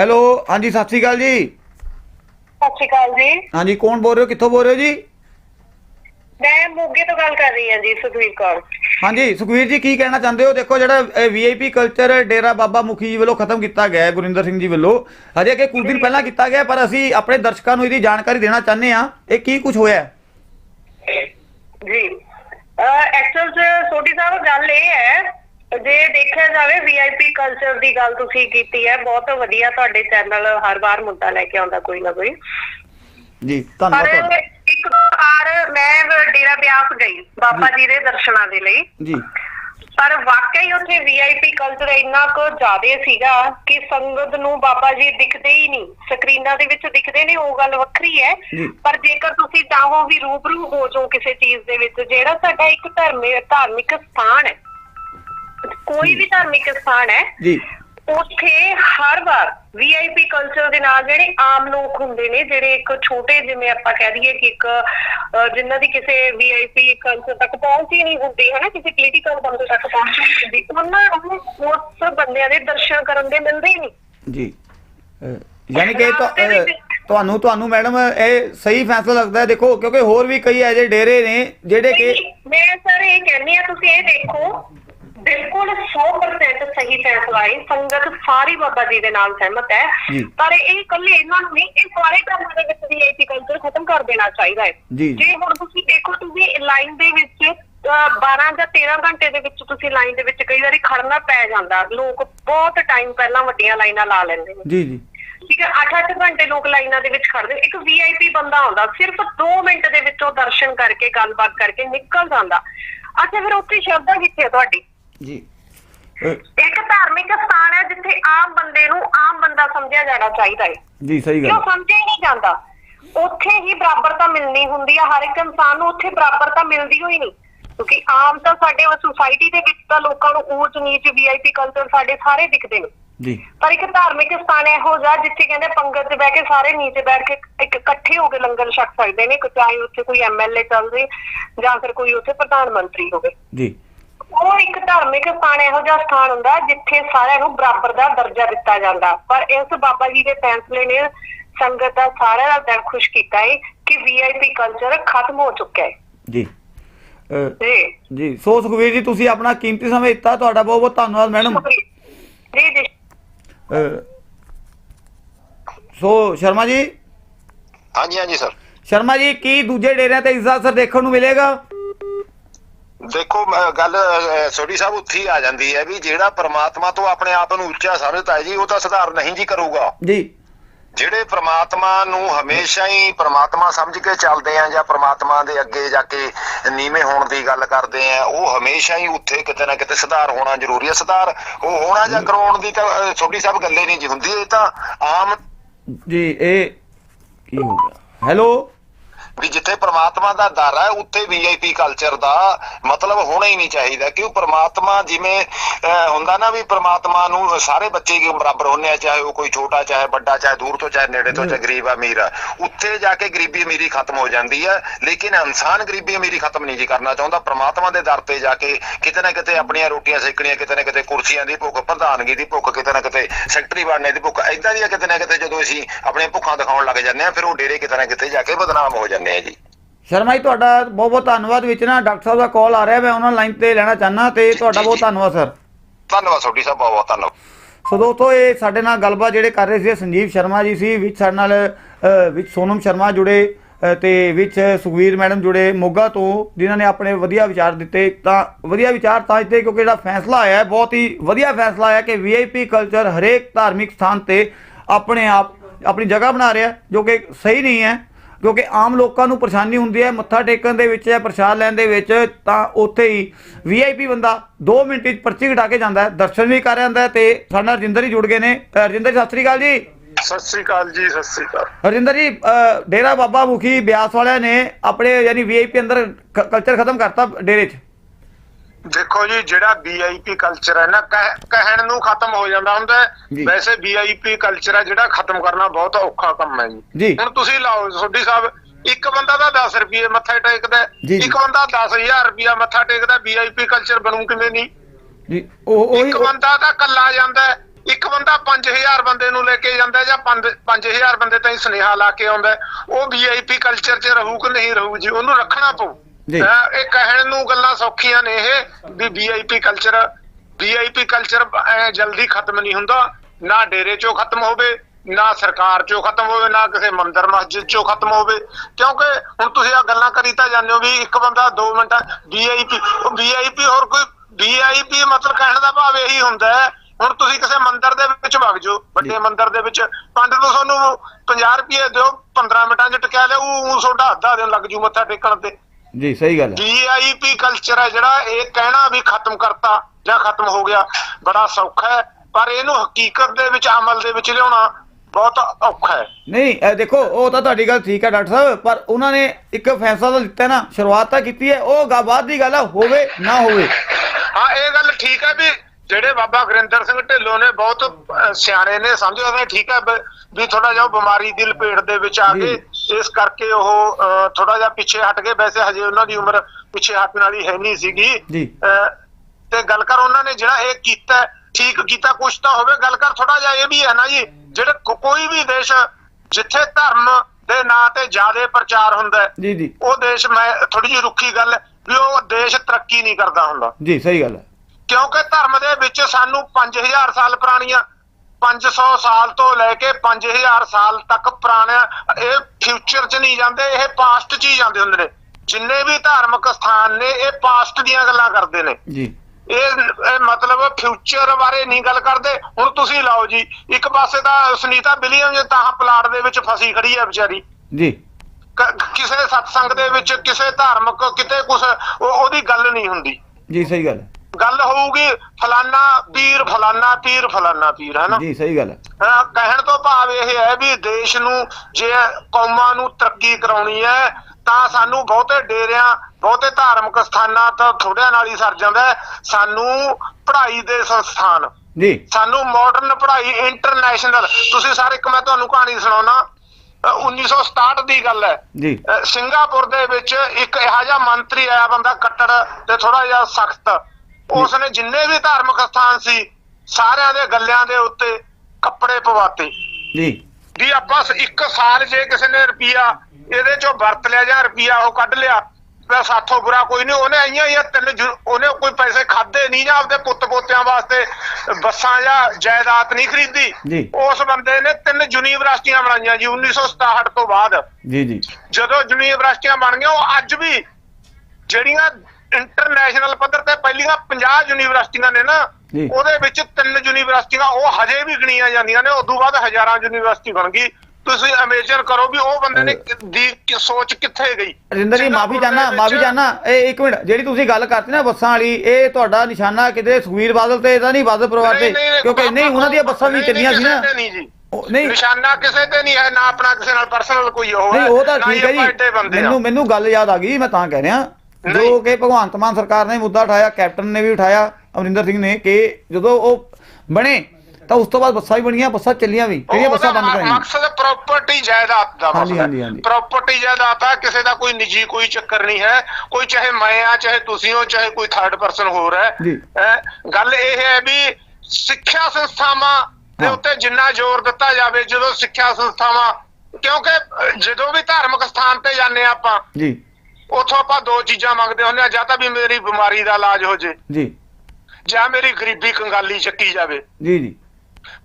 ਹੈਲੋ ਹਾਂਜੀ ਸਤਿ ਸ਼੍ਰੀ ਅਕਾਲ ਜੀ। ਸਤਿ ਸ਼੍ਰੀ ਅਕਾਲ ਜੀ। ਹਾਂਜੀ ਕੌਣ ਬੋਲ ਰਹੇ ਹੋ ਕਿੱਥੋਂ ਬੋਲ ਰਹੇ ਹੋ ਜੀ? ਮੈਂ ਮੋਗੇ ਤੋਂ ਗੱਲ ਕਰ ਰਹੀ ਹਾਂ ਜੀ ਸੁਖਵੀਰ ਕੌਰ। ਹਾਂਜੀ ਸੁਖਵੀਰ ਜੀ ਕੀ ਕਹਿਣਾ ਚਾਹੁੰਦੇ ਹੋ? ਦੇਖੋ ਜਿਹੜਾ ਵੀਆਈਪੀ ਕਲਚਰ ਡੇਰਾ ਬਾਬਾ ਮੁਖੀ ਜੀ ਵੱਲੋਂ ਖਤਮ ਕੀਤਾ ਗਿਆ ਹੈ ਗੁਰਿੰਦਰ ਸਿੰਘ ਜੀ ਵੱਲੋਂ। ਹਜੇ ਕਿ ਕੁਝ ਦਿਨ ਪਹਿਲਾਂ ਕੀਤਾ ਗਿਆ ਪਰ ਅਸੀਂ ਆਪਣੇ ਦਰਸ਼ਕਾਂ ਨੂੰ ਇਹਦੀ ਜਾਣਕਾਰੀ ਦੇਣਾ ਚਾਹੁੰਦੇ ਹਾਂ। ਇਹ ਕੀ ਕੁਝ ਹੋਇਆ? ਹੈ? ਜੀ ਐਕਚੁਅਲ ਚ ਛੋਟੀ ਸਾਹਿਬ ਗੱਲ ਇਹ ਹੈ ਜੇ ਦੇਖਿਆ ਜਾਵੇ ਵੀਆਈਪੀ ਕਲਚਰ ਦੀ ਗੱਲ ਤੁਸੀਂ ਕੀਤੀ ਹੈ ਬਹੁਤ ਵਧੀਆ ਤੁਹਾਡੇ ਚੈਨਲ ਹਰ ਵਾਰ ਮੁੱਦਾ ਲੈ ਕੇ ਆਉਂਦਾ ਕੋਈ ਨਾ ਕੋਈ। ਜੀ ਪਰ ਧੰਨਵਾਦ ਤੁਹਾਡਾ। ਇੱਕ ਵਾਰ ਮੈਂ ਡੇਰਾ ਬਿਆਸ ਗਈ ਬਾਬਾ ਜੀ ਦੇ ਦਰਸ਼ਨਾਂ ਦੇ ਲਈ। ਜੀ। ਪਰ ਵਾਕਈ ਉੱਥੇ ਵੀਆਈਪੀ ਕਲਚਰ ਇੰਨਾ ਕੁ ਜ਼ਿਆਦੇ ਸੀਗਾ ਕਿ ਸੰਗਤ ਨੂੰ ਬਾਬਾ ਜੀ ਦਿਖਦੇ ਹੀ ਨਹੀਂ। ਸਕਰੀਨਾਂ ਦੇ ਵਿੱਚ ਦਿਖਦੇ ਨੇ ਉਹ ਗੱਲ ਵੱਖਰੀ ਹੈ। ਪਰ ਜੇਕਰ ਤੁਸੀਂ ਚਾਹੋ ਵੀ ਰੂਬਰੂ ਹੋ ਜਾਓ ਕਿਸੇ ਚੀਜ਼ ਦੇ ਵਿੱਚ ਜਿਹੜਾ ਸਾਡਾ ਇੱਕ ਧਰਮੇ ਧਾਰਮਿਕ ਸਥਾਨ ਹੈ ਕੋਈ ਵੀ ਧਾਰਮਿਕ ਸਥਾਨ ਹੈ ਜੀ। ਉੱਥੇ ਹਰ ਵਾਰ ਵੀਆਈਪੀ ਕਲਚਰ ਦੇ ਨਾਲ ਜਿਹੜੇ ਆਮ ਲੋਕ ਹੁੰਦੇ ਨੇ ਜਿਹੜੇ ਇੱਕ ਛੋਟੇ ਜਿਵੇਂ ਆਪਾਂ ਕਹਿ ਦਈਏ ਕਿ ਇੱਕ ਜਿਨ੍ਹਾਂ ਦੀ ਕਿਸੇ ਵੀਆਈਪੀ ਕਲਚਰ ਤੱਕ ਪਹੁੰਚ ਹੀ ਨਹੀਂ ਹੁੰਦੀ ਹੈ ਨਾ ਕਿਸੇ ਪੋਲੀਟੀਕਲ ਬੰਦੇ ਤੱਕ ਪਹੁੰਚ ਨਹੀਂ ਹੁੰਦੀ ਉਹਨਾਂ ਨੂੰ ਉਸ ਬੰਦਿਆਂ ਦੇ ਦਰਸ਼ਨ ਕਰਨ ਦੇ ਮਿਲਦੇ ਹੀ ਨਹੀਂ। ਜੀ ਯਾਨੀ ਕਿ ਤੁਹਾਨੂੰ ਤੁਹਾਨੂੰ ਮੈਡਮ ਇਹ ਸਹੀ ਫੈਸਲਾ ਲੱਗਦਾ ਹੈ ਦੇਖੋ ਕਿਉਂਕਿ ਹੋਰ ਵੀ ਕਈ ਐਜੇ ਡੇਰੇ ਨੇ ਜਿਹੜੇ ਕਿ ਮੈਂ ਸਰ ਇਹ ਕਹਿੰਦੀ ਆ ਤੁਸੀਂ ਇਹ ਦੇਖੋ ਬਿਲਕੁਲ 100% ਸਹੀ ਫੈਸਲਾ ਹੈ। ਸੰਗਤ ਸਾਰੀ ਬਾਬਾ ਜੀ ਦੇ ਨਾਲ ਸਹਿਮਤ ਹੈ। ਪਰ ਇਹ ਇਕੱਲੇ ਇਹਨਾਂ ਨੂੰ ਨਹੀਂ ਇਹ ਸਾਰੇ ਧਰਮਾਂ ਦੇ ਵਿੱਚ ਵੀ ਇਹ ਕਲਚਰ ਖਤਮ ਕਰ ਦੇਣਾ ਚਾਹੀਦਾ ਹੈ। ਜੀ। ਹੁਣ ਤੁਸੀਂ ਦੇਖੋ ਤੁਸੀਂ ਲਾਈਨ ਦੇ ਵਿੱਚ ਅਹ, 12 ਜਾਂ 13 ਘੰਟੇ ਦੇ ਵਿੱਚ ਤੁਸੀਂ ਲਾਈਨ ਦੇ ਵਿੱਚ ਕਈ ਵਾਰੀ ਖੜਨਾ ਪੈ ਜਾਂਦਾ। ਲੋਕ ਬਹੁਤ ਟਾਈਮ ਪਹਿਲਾਂ ਵੱਡੀਆਂ ਲਾਈਨਾਂ ਲਾ ਲੈਂਦੇ ਨੇ। ਜੀ ਜੀ। ਠੀਕ ਹੈ 8-8 ਘੰਟੇ ਲੋਕ ਲਾਈਨਾਂ ਦੇ ਵਿੱਚ ਖੜਦੇ ਇੱਕ ਵੀਆਈਪੀ ਬੰਦਾ ਆਉਂਦਾ ਸਿਰਫ 2 ਮਿੰਟ ਦੇ ਵਿੱਚ ਉਹ ਦਰਸ਼ਨ ਕਰਕੇ ਗੱਲਬਾਤ ਕਰਕੇ ਨਿਕਲ ਜਾਂਦਾ। ਅੱਛਾ ਫਿਰ ਉੱਥੇ ਸ਼ਰਧਾ ਕਿੱਥੇ ਹੈ ਤੁਹਾਡੀ? ਜੀ। ਇੱਕ ਧਾਰਮਿਕ ਸਥਾਨ ਹੈ ਜਿੱਥੇ ਆਮ ਬੰਦੇ ਨੂੰ ਆਮ ਬੰਦਾ ਸਮਝਿਆ ਜਾਣਾ ਚਾਹੀਦਾ ਹੈ। ਜੀ ਸਹੀ ਗੱਲ। ਸਮਝਿਆ ਹੀ ਨਹੀਂ ਜਾਂਦਾ। ਉੱਥੇ ਹੀ ਬਰਾਬਰਤਾ ਮਿਲਣੀ ਹੁੰਦੀ ਆ। ਹਰ ਇੱਕ ਇਨਸਾਨ ਨੂੰ ਉੱਥੇ ਬਰਾਬਰਤਾ ਮਿਲਦੀ ਹੋਈ ਨਹੀਂ। ਕਿਉਂਕਿ ਆਮ ਤਾਂ ਸਾਡੇ ਸੁਸਾਇਟੀ ਦੇ ਵਿੱਚ ਤਾਂ ਲੋਕਾਂ ਨੂੰ ਊਚ ਨੀਚ ਵੀਆਈਪੀ ਕਲਚਰ ਸਾਡੇ ਸਾਰੇ ਦਿਖਦੇ ਨੇ। ਜੀ। ਪਰ ਇੱਕ ਧਾਰਮਿਕ ਸਥਾਨ ਇਹੋ ਜਿਹਾ ਜਿੱਥੇ ਕਹਿੰਦੇ ਪੰਗਤ 'ਚ ਬਹਿ ਕੇ ਸਾਰੇ ਨੀਚੇ ਬੈਠ ਕੇ ਇੱਕ ਇਕੱਠੇ ਹੋ ਕੇ ਲੰਗਰ ਛਕ ਸਕਦੇ ਨੇ। ਕਿ ਚਾਹੇ ਉੱਥੇ ਕੋਈ ਐਮਐਲਏ ਚੱਲ ਜੇ ਜਾਂ ਫਿਰ ਕੋਈ ਉੱਥੇ ਪ੍ਰਧਾਨ ਮੰਤਰੀ ਹੋਵੇ। ਜੀ। ਉਹ ਇੱਕ ਧਾਰਮਿਕ ਸਥਾਨ ਇਹੋ ਜਿਹਾ ਸਥਾਨ ਹੁੰਦਾ ਜਿੱਥੇ ਸਾਰਿਆਂ ਨੂੰ ਬਰਾਬਰ ਦਾ ਦਰਜਾ ਦਿੱਤਾ ਜਾਂਦਾ। ਪਰ ਇਸ ਬਾਬਾ ਜੀ ਦੇ ਫੈਸਲੇ ਨੇ ਸੰਗਤ ਦਾ ਸਾਰਿਆਂ ਦਾ ਦਿਲ ਖੁਸ਼ ਕੀਤਾ ਹੈ ਕਿ ਵੀਆਈਪੀ ਕਲਚਰ ਖਤਮ ਹੋ ਚੁੱਕਿਆ ਹੈ ਜੀ। ਜੀ। ਜੀ। ਸੋ ਸੁਖਵੀਰ ਜੀ ਤੁਸੀਂ ਆਪਣਾ ਕੀਮਤੀ ਸਮਾਂ ਦਿੱਤਾ ਤੁਹਾਡਾ ਬਹੁਤ ਬਹੁਤ ਧੰਨਵਾਦ ਮੈਡਮ। ਜੀ ਜੀ। ਸੋ ਸ਼ਰਮਾ ਜੀ। ਹਾਂਜੀ ਹਾਂਜੀ ਸਰ। ਸ਼ਰਮਾ ਜੀ ਕੀ ਦੂਜੇ ਡੇਰਿਆਂ ਤੇ ਇਸ ਦਾ ਅਸਰ ਦੇਖਣ ਨੂੰ ਮਿਲੇਗਾ? ਦੇਖੋ ਗੱਲ ਸੋਢੀ ਸਾਹਿਬ ਉੱਥੇ ਆ ਜਾਂਦੀ ਹੈ ਵੀ ਜਿਹੜਾ ਪ੍ਰਮਾਤਮਾ ਤੋਂ ਆਪਣੇ ਆਪ ਨੂੰ ਉੱਚਾ ਸਮਝਦਾ ਹੈ ਜੀ ਉਹ ਤਾਂ ਸੁਧਾਰ ਨਹੀਂ ਜੀ ਕਰੂਗਾ। ਜੀ। ਜਿਹੜੇ ਪ੍ਰਮਾਤਮਾ ਨੂੰ ਹਮੇਸ਼ਾ ਹੀ ਪ੍ਰਮਾਤਮਾ ਸਮਝ ਕੇ ਚੱਲਦੇ ਆ ਜਾਂ ਪ੍ਰਮਾਤਮਾ ਦੇ ਅੱਗੇ ਜਾ ਕੇ ਨੀਵੇਂ ਹੋਣ ਦੀ ਗੱਲ ਕਰਦੇ ਆ ਉਹ ਹਮੇਸ਼ਾ ਹੀ ਉੱਥੇ ਕਿਤੇ ਨਾ ਕਿਤੇ ਸੁਧਾਰ ਹੋਣਾ ਜ਼ਰੂਰੀ ਹੈ। ਸੁਧਾਰ ਉਹ ਹੋਣਾ ਜਾਂ ਕਰਾਉਣ ਦੀ ਤਾਂ ਛੋਟੀ ਸਾਹਿਬ ਗੱਲੇ ਨਹੀਂ ਜੀ ਹੁੰਦੀ ਇਹ ਤਾਂ ਆਮ ਜੀ ਇਹ ਕੀ ਹੋ ਗਿਆ? ਹੈਲੋ ਵੀ ਜਿੱਥੇ ਪ੍ਰਮਾਤਮਾ ਦਾ ਦਰ ਹੈ, ਉੱਥੇ ਵੀਆਈਪੀ ਕਲਚਰ ਦਾ ਮਤਲਬ ਹੋਣਾ ਹੀ ਨਹੀਂ ਚਾਹੀਦਾ, ਕਿਉਂ ਪ੍ਰਮਾਤਮਾ ਜਿਵੇਂ ਹੁੰਦਾ ਨਾ ਵੀ ਪ੍ਰਮਾਤਮਾ ਨੂੰ ਸਾਰੇ ਬੱਚੇ ਹੀ ਬਰਾਬਰ ਹੁੰਦੇ ਆ ਚਾਹੇ ਉਹ ਕੋਈ ਛੋਟਾ, ਚਾਹੇ ਵੱਡਾ, ਚਾਹੇ ਦੂਰ ਤੋਂ, ਚਾਹੇ ਨੇੜੇ ਤੋਂ, ਚਾਹੇ ਗਰੀਬ ਅਮੀਰ ਆ ਉੱਥੇ ਜਾ ਕੇ ਗਰੀਬੀ ਅਮੀਰੀ ਖਤਮ ਹੋ ਜਾਂਦੀ ਹੈ, ਲੇਕਿਨ ਇਨਸਾਨ ਗਰੀਬੀ ਅਮੀਰੀ ਖਤਮ ਨਹੀਂ ਜੀ ਕਰਨਾ ਚਾਹੁੰਦਾ, ਪ੍ਰਮਾਤਮਾ ਦੇ ਦਰ ਤੇ ਜਾ ਕੇ ਕਿਤੇ ਨਾ ਕਿਤੇ ਆਪਣੀਆਂ ਰੋਟੀਆਂ ਸੇਕਣੀਆਂ, ਕਿਤੇ ਨਾ ਕਿਤੇ ਕੁਰਸੀਆਂ ਦੀ ਭੁੱਖ, ਪ੍ਰਧਾਨਗੀ ਦੀ ਭੁੱਖ, ਕਿਤੇ ਨਾ ਕਿਤੇ ਸੈਕਟਰੀ ਬਣਨੇ ਦੀ ਭੁੱਖ ਐਦਾਂ ਦੀਆਂ ਕਿਤੇ ਨਾ ਕਿਤੇ ਜਦੋਂ ਅਸੀਂ ਆਪਣੀਆਂ ਭੁੱਖਾਂ ਦਿਖਾਉਣ ਲੱਗ ਜਾਂਦੇ ਆ ਫਿਰ ਉਹ ਡੇਰੇ ਕਿਤੇ ਨਾ ਕਿਤੇ ਜਾ ਕੇ ਬਦਨਾਮ ਹੋ ਜਾਂਦੇ ਆ ਜੀ। ਸ਼ਰਮਾ ਜੀ ਤੁਹਾਡਾ ਬਹੁਤ ਬਹੁਤ ਧੰਨਵਾਦ। ਵਿੱਚ ਨਾ ਡਾਕਟਰ ਸਾਹਿਬ ਦਾ ਕਾਲ ਆ ਰਿਹਾ ਮੈਂ ਉਹਨਾਂ ਲਾਈਨ ਤੇ ਲੈਣਾ ਚਾਹਨਾ ਤੇ ਤੁਹਾਡਾ ਬਹੁਤ ਧੰਨਵਾਦ ਸਰ ਧੰਨਵਾਦ ਸੋਢੀ ਸਾਹਿਬ ਬਹੁਤ ਬਹੁਤ ਧੰਨਵਾਦ। ਸੋ ਦੋਸਤੋ ਇਹ ਸਾਡੇ ਨਾਲ ਗੱਲਬਾਤ ਜਿਹੜੇ ਕਰ ਰਹੇ ਸੀ ਸੰਜੀਵ ਸ਼ਰਮਾ ਜੀ ਸੀ ਵਿੱਚ ਸਾਡੇ ਨਾਲ ਵਿੱਚ ਸੋਨਮ ਸ਼ਰਮਾ ਜੁੜੇ ਤੇ ਵਿੱਚ ਸੁਖਵੀਰ ਮੈਡਮ ਜੁੜੇ ਮੋਗਾ ਤੋਂ ਜਿਨ੍ਹਾਂ ਨੇ ਆਪਣੇ ਵਧੀਆ ਵਿਚਾਰ ਦਿੱਤੇ। ਤਾਂ ਵਧੀਆ ਵਿਚਾਰ ਤਾਂ ਇੱਥੇ ਕਿਉਂਕਿ ਜਿਹੜਾ ਫੈਸਲਾ ਆਇਆ ਹੈ, ਬਹੁਤ ਹੀ ਵਧੀਆ ਫੈਸਲਾ ਆਇਆ ਕਿ ਵੀਆਈਪੀ ਕਲਚਰ ਹਰੇਕ ਧਾਰਮਿਕ ਸਥਾਨ ਤੇ ਆਪਣੇ ਆਪ ਆਪਣੀ ਜਗ੍ਹਾ ਬਣਾ ਰਿਹਾ ਜੋ ਕਿ ਸਹੀ ਨਹੀਂ ਹੈ। ਕਿਉਂਕਿ ਆਮ ਲੋਕਾਂ ਨੂੰ ਪਰੇਸ਼ਾਨੀ ਹੁੰਦੀ ਹੈ ਮੱਥਾ ਟੇਕਣ ਦੇ ਵਿੱਚ ਜਾਂ ਪ੍ਰਸ਼ਾਦ ਲੈਣ ਦੇ ਵਿੱਚ ਤਾਂ ਉੱਥੇ ਹੀ ਵੀਆਈਪੀ ਬੰਦਾ 2 ਮਿੰਟ ਵਿੱਚ ਪਰਚੀ ਕਟਾ ਕੇ ਜਾਂਦਾ ਹੈ ਦਰਸ਼ਨ ਵੀ ਕਰ ਆਂਦਾ ਹੈ ਤੇ ਸਾਡੇ ਰਜਿੰਦਰ ਜੀ ਜੁੜ ਗਏ ਨੇ। ਰਜਿੰਦਰ ਸਤਿ ਸ੍ਰੀ ਅਕਾਲ ਜੀ। ਸਤਿ ਸ੍ਰੀ ਅਕਾਲ ਜੀ ਸਤਿ ਸ੍ਰੀ ਅਕਾਲ। ਰਜਿੰਦਰ ਜੀ ਡੇਰਾ ਬਾਬਾ ਮੁਖੀ ਬਿਆਸ ਵਾਲਿਆਂ ਨੇ ਆਪਣੇ ਯਾਨੀ ਵੀਆਈਪੀ ਅੰਦਰ ਕਲਚਰ ਖਤਮ ਕਰਤਾ ਡੇਰੇ 'ਚ। ਦੇਖੋ ਜੀ ਜਿਹੜਾ ਵੀਆਈਪੀ ਕਲਚਰ ਹੈ ਨਾ ਕਹਿ- ਕਹਿਣ ਨੂੰ ਖਤਮ ਹੋ ਜਾਂਦਾ ਹੁੰਦਾ। ਵੈਸੇ ਵੀਆਈਪੀ ਕਲਚਰ ਹੈ ਜਿਹੜਾ ਖਤਮ ਕਰਨਾ ਬਹੁਤ ਔਖਾ ਕੰਮ ਹੈ ਜੀ। ਹੁਣ ਤੁਸੀਂ ਲਾਓ ਸੋਢੀ ਸਾਹਿਬ ਇੱਕ ਬੰਦਾ ਤਾਂ 10 ਰੁਪਏ ਮੱਥਾ ਟੇਕਦਾ। ਇੱਕ ਬੰਦਾ 10000 ਰੁਪਏ ਮੱਥਾ ਟੇਕਦਾ ਵੀਆਈਪੀ ਕਲਚਰ ਬਣੂ ਕਿਵੇਂ ਨਹੀਂ ਜੀ ਉਹ ਉਹੀ ਇੱਕ ਬੰਦਾ ਤਾਂ ਕੱਲਾ ਜਾਂਦਾ ਇੱਕ ਬੰਦਾ 5000 ਬੰਦੇ ਨੂੰ ਲੈ ਕੇ ਜਾਂਦਾ ਜਾਂ 5000 ਬੰਦੇ ਤਾਈਂ ਸੁਨੇਹਾ ਲਾ ਕੇ ਆਉਂਦਾ। ਉਹ ਵੀਆਈਪੀ ਕਲਚਰ 'ਚ ਰਹੂ ਕਿ ਨਹੀਂ ਰਹੂ ਜੀ ਉਹਨੂੰ ਰੱਖਣਾ ਪਊ ਇਹ ਕਹਿਣ ਨੂੰ ਗੱਲਾਂ ਸੌਖੀਆਂ ਨੇ ਇਹ ਵੀ ਵੀਆਈਪੀ ਕਲਚਰ ਵੀਆਈਪੀ ਕਲਚਰ ਜਲਦੀ ਖਤਮ ਨਹੀਂ ਹੁੰਦਾ। ਨਾ ਡੇਰੇ 'ਚੋਂ ਖਤਮ ਹੋਵੇ ਨਾ ਸਰਕਾਰ 'ਚੋਂ ਖਤਮ ਹੋਵੇ ਨਾ ਕਿਸੇ ਮੰਦਿਰ ਮਸਜਿਦ 'ਚੋਂ ਖਤਮ ਹੋਵੇ। ਕਿਉਂਕਿ ਹੁਣ ਤੁਸੀਂ ਆ ਗੱਲਾਂ ਕਰੀ ਤਾਂ ਜਾਂਦੇ ਹੋ ਵੀ ਇੱਕ ਬੰਦਾ 2 ਮਿੰਟ ਵੀਆਈਪੀ ਵੀਆਈਪੀ ਹੋਰ ਕੋਈ ਵੀਆਈਪੀ ਮਤਲਬ ਕਹਿਣ ਦਾ ਭਾਵ ਇਹੀ ਹੁੰਦਾ ਹੈ ਹੁਣ ਤੁਸੀਂ ਕਿਸੇ ਮੰਦਿਰ ਦੇ ਵਿੱਚ ਵਗ ਜਾਓ ਵੱਡੇ ਮੰਦਿਰ ਦੇ ਵਿੱਚ ਪੰਡਤ ਨੂੰ ਤੁਹਾਨੂੰ 50 ਰੁਪਏ ਦਿਓ 15 ਮਿੰਟਾਂ 'ਚ ਟਕਿਆ ਲਿਆ ਉਹ ਤੁਹਾਡਾ ਅੱਧਾ ਦਿਨ ਲੱਗ ਜੂ ਮੱਥਾ ਟੇਕਣ ਤੇ। ਜੀ ਸਹੀ ਗੱਲ ਹੈ। ਵੀਆਈਪੀ ਕਲਚਰ ਹੈ ਜਿਹੜਾ ਇਹ ਕਹਿਣਾ ਵੀ ਖਤਮ ਕਰਤਾ ਜਾਂ ਖਤਮ ਹੋ ਗਿਆ ਬੜਾ ਸੌਖਾ ਹੈ। ਪਰ ਇਹਨੂੰ ਹਕੀਕਤ ਦੇ ਵਿੱਚ ਅਮਲ ਦੇ ਵਿੱਚ ਲਿਆਉਣਾ ਬਹੁਤ ਔਖਾ ਹੈ। ਨਹੀਂ ਇਹ ਦੇਖੋ ਉਹ ਤਾਂ ਤੁਹਾਡੀ ਗੱਲ ਠੀਕ ਹੈ ਡਾਕਟਰ ਸਾਹਿਬ ਪਰ ਉਹਨਾਂ ਨੇ ਇੱਕ ਫੈਸਲਾ ਤਾਂ ਲਿੱਤਾ ਨਾ ਸ਼ੁਰੂਆਤ ਤਾਂ ਕੀਤੀ ਹੈ ਉਹ ਬਾਅਦ ਦੀ ਗੱਲ ਹੈ ਹੋਵੇ ਨਾ ਹੋਵੇ। ਹਾਂ ਇਹ ਗੱਲ ਠੀਕ ਹੈ ਵੀ ਜਿਹੜੇ ਬਾਬਾ ਗੁਰਿੰਦਰ ਸਿੰਘ ਢਿੱਲੋਂ ਨੇ ਬਹੁਤ ਸਿਆਣੇ ਨੇ ਸਮਝੋ ਨੇ ਠੀਕ ਹੈ ਵੀ ਥੋੜਾ ਜਿਹਾ ਉਹ ਬਿਮਾਰੀ ਦੀ ਲਪੇਟ ਦੇ ਵਿੱਚ ਆ ਗਏ ਇਸ ਕਰਕੇ ਉਹ ਥੋੜਾ ਜਿਹਾ ਪਿੱਛੇ ਹਟ ਗਏ। ਵੈਸੇ ਹਜੇ ਉਹਨਾਂ ਦੀ ਉਮਰ ਪਿੱਛੇ ਹਟਣ ਵਾਲੀ ਹੈ ਨਹੀਂ ਸੀਗੀ। ਤੇ ਗੱਲ ਕਰ ਉਹਨਾਂ ਨੇ ਜਿਹੜਾ ਇਹ ਕੀਤਾ ਠੀਕ ਕੀਤਾ ਕੁਛ ਤਾਂ ਹੋਵੇ ਗੱਲ ਕਰ ਥੋੜਾ ਜਿਹਾ ਇਹ ਵੀ ਹੈ ਨਾ ਜੀ। ਜਿਹੜੇ ਕੋਈ ਵੀ ਦੇਸ਼ ਜਿੱਥੇ ਧਰਮ ਦੇ ਨਾਂ ਤੇ ਜ਼ਿਆਦਾ ਪ੍ਰਚਾਰ ਹੁੰਦਾ ਹੈ ਜੀ ਜੀ। ਉਹ ਦੇਸ਼ ਮੈਂ ਥੋੜੀ ਜਿਹੀ ਰੁੱਖੀ ਗੱਲ ਵੀ ਉਹ ਦੇਸ਼ ਤਰੱਕੀ ਨਹੀਂ ਕਰਦਾ ਹੁੰਦਾ। ਜੀ ਸਹੀ ਗੱਲ ਹੈ। ਕਿਉਂਕਿ ਧਰਮ ਦੇ ਵਿੱਚ ਸਾਨੂੰ 5000 ਸਾਲ ਪੁਰਾਣੀਆਂ 500 ਸਾਲ ਤੋਂ ਲੈ ਕੇ 5000 ਸਾਲ ਤੱਕ ਪੁਰਾਣਾ ਇਹ ਫਿਊਚਰ 'ਚ ਨਹੀਂ ਜਾਂਦੇ ਇਹ ਪਾਸਟ 'ਚ ਹੀ ਜਾਂਦੇ ਹੁੰਦੇ ਨੇ। ਜਿੰਨੇ ਵੀ ਧਾਰਮਿਕ ਸਥਾਨ ਨੇ ਇਹ ਪਾਸਟ ਦੀਆਂ ਗੱਲਾਂ ਕਰਦੇ ਨੇ। ਜੀ। ਇਹ ਮਤਲਬ ਫਿਊਚਰ ਬਾਰੇ ਨਹੀਂ ਗੱਲ ਕਰਦੇ। ਹੁਣ ਤੁਸੀਂ ਲਾਓ ਜੀ ਇੱਕ ਪਾਸੇ ਤਾਂ ਸੁਨੀਤਾ ਵਿਲੀਅਮਸ ਤਾਂ ਪਲਾਟ ਦੇ ਵਿੱਚ ਫਸੀ ਖੜੀ ਹੈ ਵਿਚਾਰੀ। ਜੀ। ਕਿਸੇ ਸਤਸੰਗ ਦੇ ਵਿੱਚ ਕਿਸੇ ਧਾਰਮਿਕ ਕਿਤੇ ਉਹ- ਉਹਦੀ ਗੱਲ ਨਹੀਂ ਹੁੰਦੀ। ਜੀ ਸਹੀ ਗੱਲ। ਹੈ ਗੱਲ ਹੋਊਗੀ ਫਲਾਨਾ ਪੀਰ ਫਲਾਨਾ ਪੀਰ ਫਲਾਨਾ ਪੀਰ ਹੈ ਨਾ? ਜੀ ਸਹੀ ਗੱਲ ਹੈ। ਹਾਂ, ਕਹਿਣ ਤੋਂ ਭਾਵ ਇਹ ਹੈ ਵੀ ਦੇਸ਼ ਨੂੰ ਜੇ ਕੌਮਾਂ ਨੂੰ ਤਰੱਕੀ ਕਰਾਉਣੀ ਹੈ ਤਾਂ ਸਾਨੂੰ ਬਹੁਤੇ ਡੇਰਿਆਂ ਬਹੁਤੇ ਧਾਰਮਿਕ ਸਥਾਨਾਂ ਤੋਂ ਥੋੜਿਆਂ ਨਾਲ ਹੀ ਸਰ ਜਾਂਦਾ। ਸਾਨੂੰ ਪੜ੍ਹਾਈ ਦੇ ਸੰਸਥਾਨ ਜੀ। ਸਾਨੂੰ ਮਾਡਰਨ ਪੜ੍ਹਾਈ ਇੰਟਰਨੈਸ਼ਨਲ ਤੁਸੀਂ ਸਾਰੇ ਇੱਕ ਮੈਂ ਤੁਹਾਨੂੰ ਕਹਾਣੀ ਸੁਣਾਉਣਾ 1967 ਦੀ ਗੱਲ ਹੈ। ਜੀ। ਸਿੰਗਾਪੁਰ ਦੇ ਵਿੱਚ ਇੱਕ ਇਹੋ ਜਿਹਾ ਮੰਤਰੀ ਆਇਆ ਬੰਦਾ ਕੱਟੜ ਤੇ ਥੋੜਾ ਜਿਹਾ ਸਖਤ। ਉਸਨੇ ਜਿੰਨੇ ਵੀ ਧਾਰਮਿਕ ਸਥਾਨ ਸੀ ਸਾਰਿਆਂ ਦੇ ਗੱਲਿਆਂ ਦੇ ਉੱਤੇ ਕੱਪੜੇ ਪਵਾਤੇ। ਜੀ। ਵੀ ਆਪਾਂ ਇੱਕ ਸਾਲ ਜੇ ਕਿਸੇ ਨੇ ਰੁਪਿਆ ਇਹਦੇ ਚੋਂ ਵਰਤ ਲਿਆ ਜਾਂ ਰੁਪਿਆ ਉਹ ਕੱਢ ਲਿਆ ਤੇ ਸਾਥੋਂ ਬੁਰਾ ਕੋਈ ਨਹੀਂ। ਉਹਨੇ ਆਈਆਂ ਹੀ ਤਿੰਨ ਜੁ- ਉਹਨੇ ਕੋਈ ਪੈਸੇ ਖਾਦੇ ਨਹੀਂ ਜਾਂ ਆਪਦੇ ਪੁੱਤ ਪੋਤਿਆਂ ਵਾਸਤੇ ਬੱਸਾਂ ਜਾਂ ਜਾਇਦਾਦ ਨਹੀਂ ਖਰੀਦੀ। ਜੀ। ਉਸ ਬੰਦੇ ਨੇ ਤਿੰਨ ਯੂਨੀਵਰਸਿਟੀਆਂ ਬਣਾਈਆਂ ਜੀ 1967 ਤੋਂ ਬਾਅਦ। ਜੀ ਜੀ। ਜਦੋਂ ਯੂਨੀਵਰਸਿਟੀਆਂ ਬਣ ਗਈਆਂ ਉਹ ਅੱਜ ਵੀ ਜਿਹੜੀਆਂ ਇੰਟਰਨੈਸ਼ਨਲ ਪੱਧਰ ਤੇ ਪਹਿਲੀਆਂ 50 ਯੂਨੀਵਰਸਿਟੀਆਂ ਨੇ ਨਾ। ਉਹਦੇ ਵਿੱਚ ਤਿੰਨ ਯੂਨੀਵਰਸਿਟੀਆਂ ਉਹ ਹਜੇ ਵੀ ਗਣੀਆਂ ਜਾਂਦੀਆਂ ਨੇ ਉਦੋਂ ਬਾਅਦ ਹਜ਼ਾਰਾਂ ਯੂਨੀਵਰਸਿਟੀ ਬਣ ਗਈ। ਤੁਸੀਂ ਇਮੇਜਿਨ ਕਰੋ ਵੀ ਉਹ ਬੰਦੇ ਨੇ ਦੀ ਸੋਚ ਕਿੱਥੇ ਗਈ। ਰਿੰਦਰ ਜੀ ਮਾਫੀ ਦੇ ਮਾਫੀ ਚਾਹਨਾ ਇਹ ਇੱਕ ਮਿੰਟ ਜਿਹੜੀ ਤੁਸੀਂ ਗੱਲ ਕਰਤੀ ਨਾ ਬੱਸਾਂ ਵਾਲੀ ਇਹ ਤੁਹਾਡਾ ਨਿਸ਼ਾਨਾ ਕਿਤੇ ਸੁਖਵੀਰ ਬਾਦਲ ਤੇ ਇਹਦਾ ਨਹੀਂ ਬਾਦਲ ਪਰਿਵਾਰ ਤੇ ਕਿਉਂਕਿ ਨਹੀਂ ਉਹਨਾਂ ਦੀਆਂ ਬੱਸਾਂ ਵੀ ਚੱਲੀਆਂ ਸੀ ਨਾ। ਨਹੀਂ ਨਿਸ਼ਾਨਾ ਕਿਸੇ ਤੇ ਨਹੀਂ ਹੈ ਨਾ ਆਪਣਾ ਕਿਸੇ ਨਾਲ ਪਰਸਨਲ ਕੋਈ ਉਹ ਨਹੀਂ ਉਹ ਤਾਂ ਠੀਕ ਹੈ ਜੀ। ਮੈਨੂੰ ਮੈਨੂੰ ਗੱਲ ਯਾਦ ਆ ਗਈ ਮੈਂ ਤਾਂ ਕਹਿ ਰਿਹਾ। ਜੋ। ਕਿ ਭਗਵੰਤ ਮਾਨ ਸਰਕਾਰ ਨੇ ਮੁੱਦਾ ਉਠਾਇਆ ਕੈਪਟਨ ਨੇ ਵੀ ਉਠਾਇਆ ਅਮਰਿੰਦਰ ਸਿੰਘ ਨੇ ਕਿ ਜਦੋਂ ਉਹ ਬਣੇ ਤਾਂ ਉਸ ਤੋਂ ਬਾਅਦ ਬੱਸਾਂ ਵੀ ਬਣੀਆਂ ਬੱਸਾਂ ਚੱਲੀਆਂ ਵੀ ਕਿਹੜੀਆਂ ਬੱਸਾਂ ਬੰਦ ਕਰਾਈਆਂ ਮਕਸਦ ਪ੍ਰਾਪਰਟੀ ਜਾਇਦਾਦ ਦਾ ਮਸਲਾ। ਪ੍ਰਾਪਰਟੀ ਜਾਇਦਾਦ ਆ ਕਿਸੇ ਦਾ ਕੋਈ ਨਿੱਜੀ ਕੋਈ ਚੱਕਰ ਨਹੀਂ ਹੈ ਕੋਈ ਚਾਹੇ ਮੈਂ ਆ ਚਾਹੇ ਤੁਸੀਂ ਹੋ ਚਾਹੇ ਕੋਈ ਥਰਡ ਪਰਸਨ ਹੋਰ ਹੈ। ਗੱਲ ਇਹ ਹੈ ਵੀ ਸਿੱਖਿਆ ਸੰਸਥਾਵਾਂ ਦੇ। ਉੱਤੇ ਜਿੰਨਾ ਜ਼ੋਰ ਦਿੱਤਾ ਜਾਵੇ ਜਦੋਂ ਸਿੱਖਿਆ ਸੰਸਥਾਵਾਂ ਕਿਉਂਕਿ ਜਦੋਂ ਵੀ ਧਾਰਮਿਕ ਸਥਾਨ ਤੇ ਜਾਂਦੇ ਆਪਾਂ ਜੀ ਉੱਥੋਂ ਆਪਾਂ ਦੋ ਚੀਜ਼ਾਂ ਮੰਗਦੇ ਹੁੰਦੇ ਆ ਜਾਂ ਤਾਂ ਵੀ ਮੇਰੀ ਬਿਮਾਰੀ ਦਾ ਇਲਾਜ ਹੋ ਜੇ ਜੀ। ਜਾਂ ਮੇਰੀ ਗਰੀਬੀ ਕੰਗਾਲੀ ਚੱਕੀ ਜਾਵੇ। ਜੀ ਜੀ।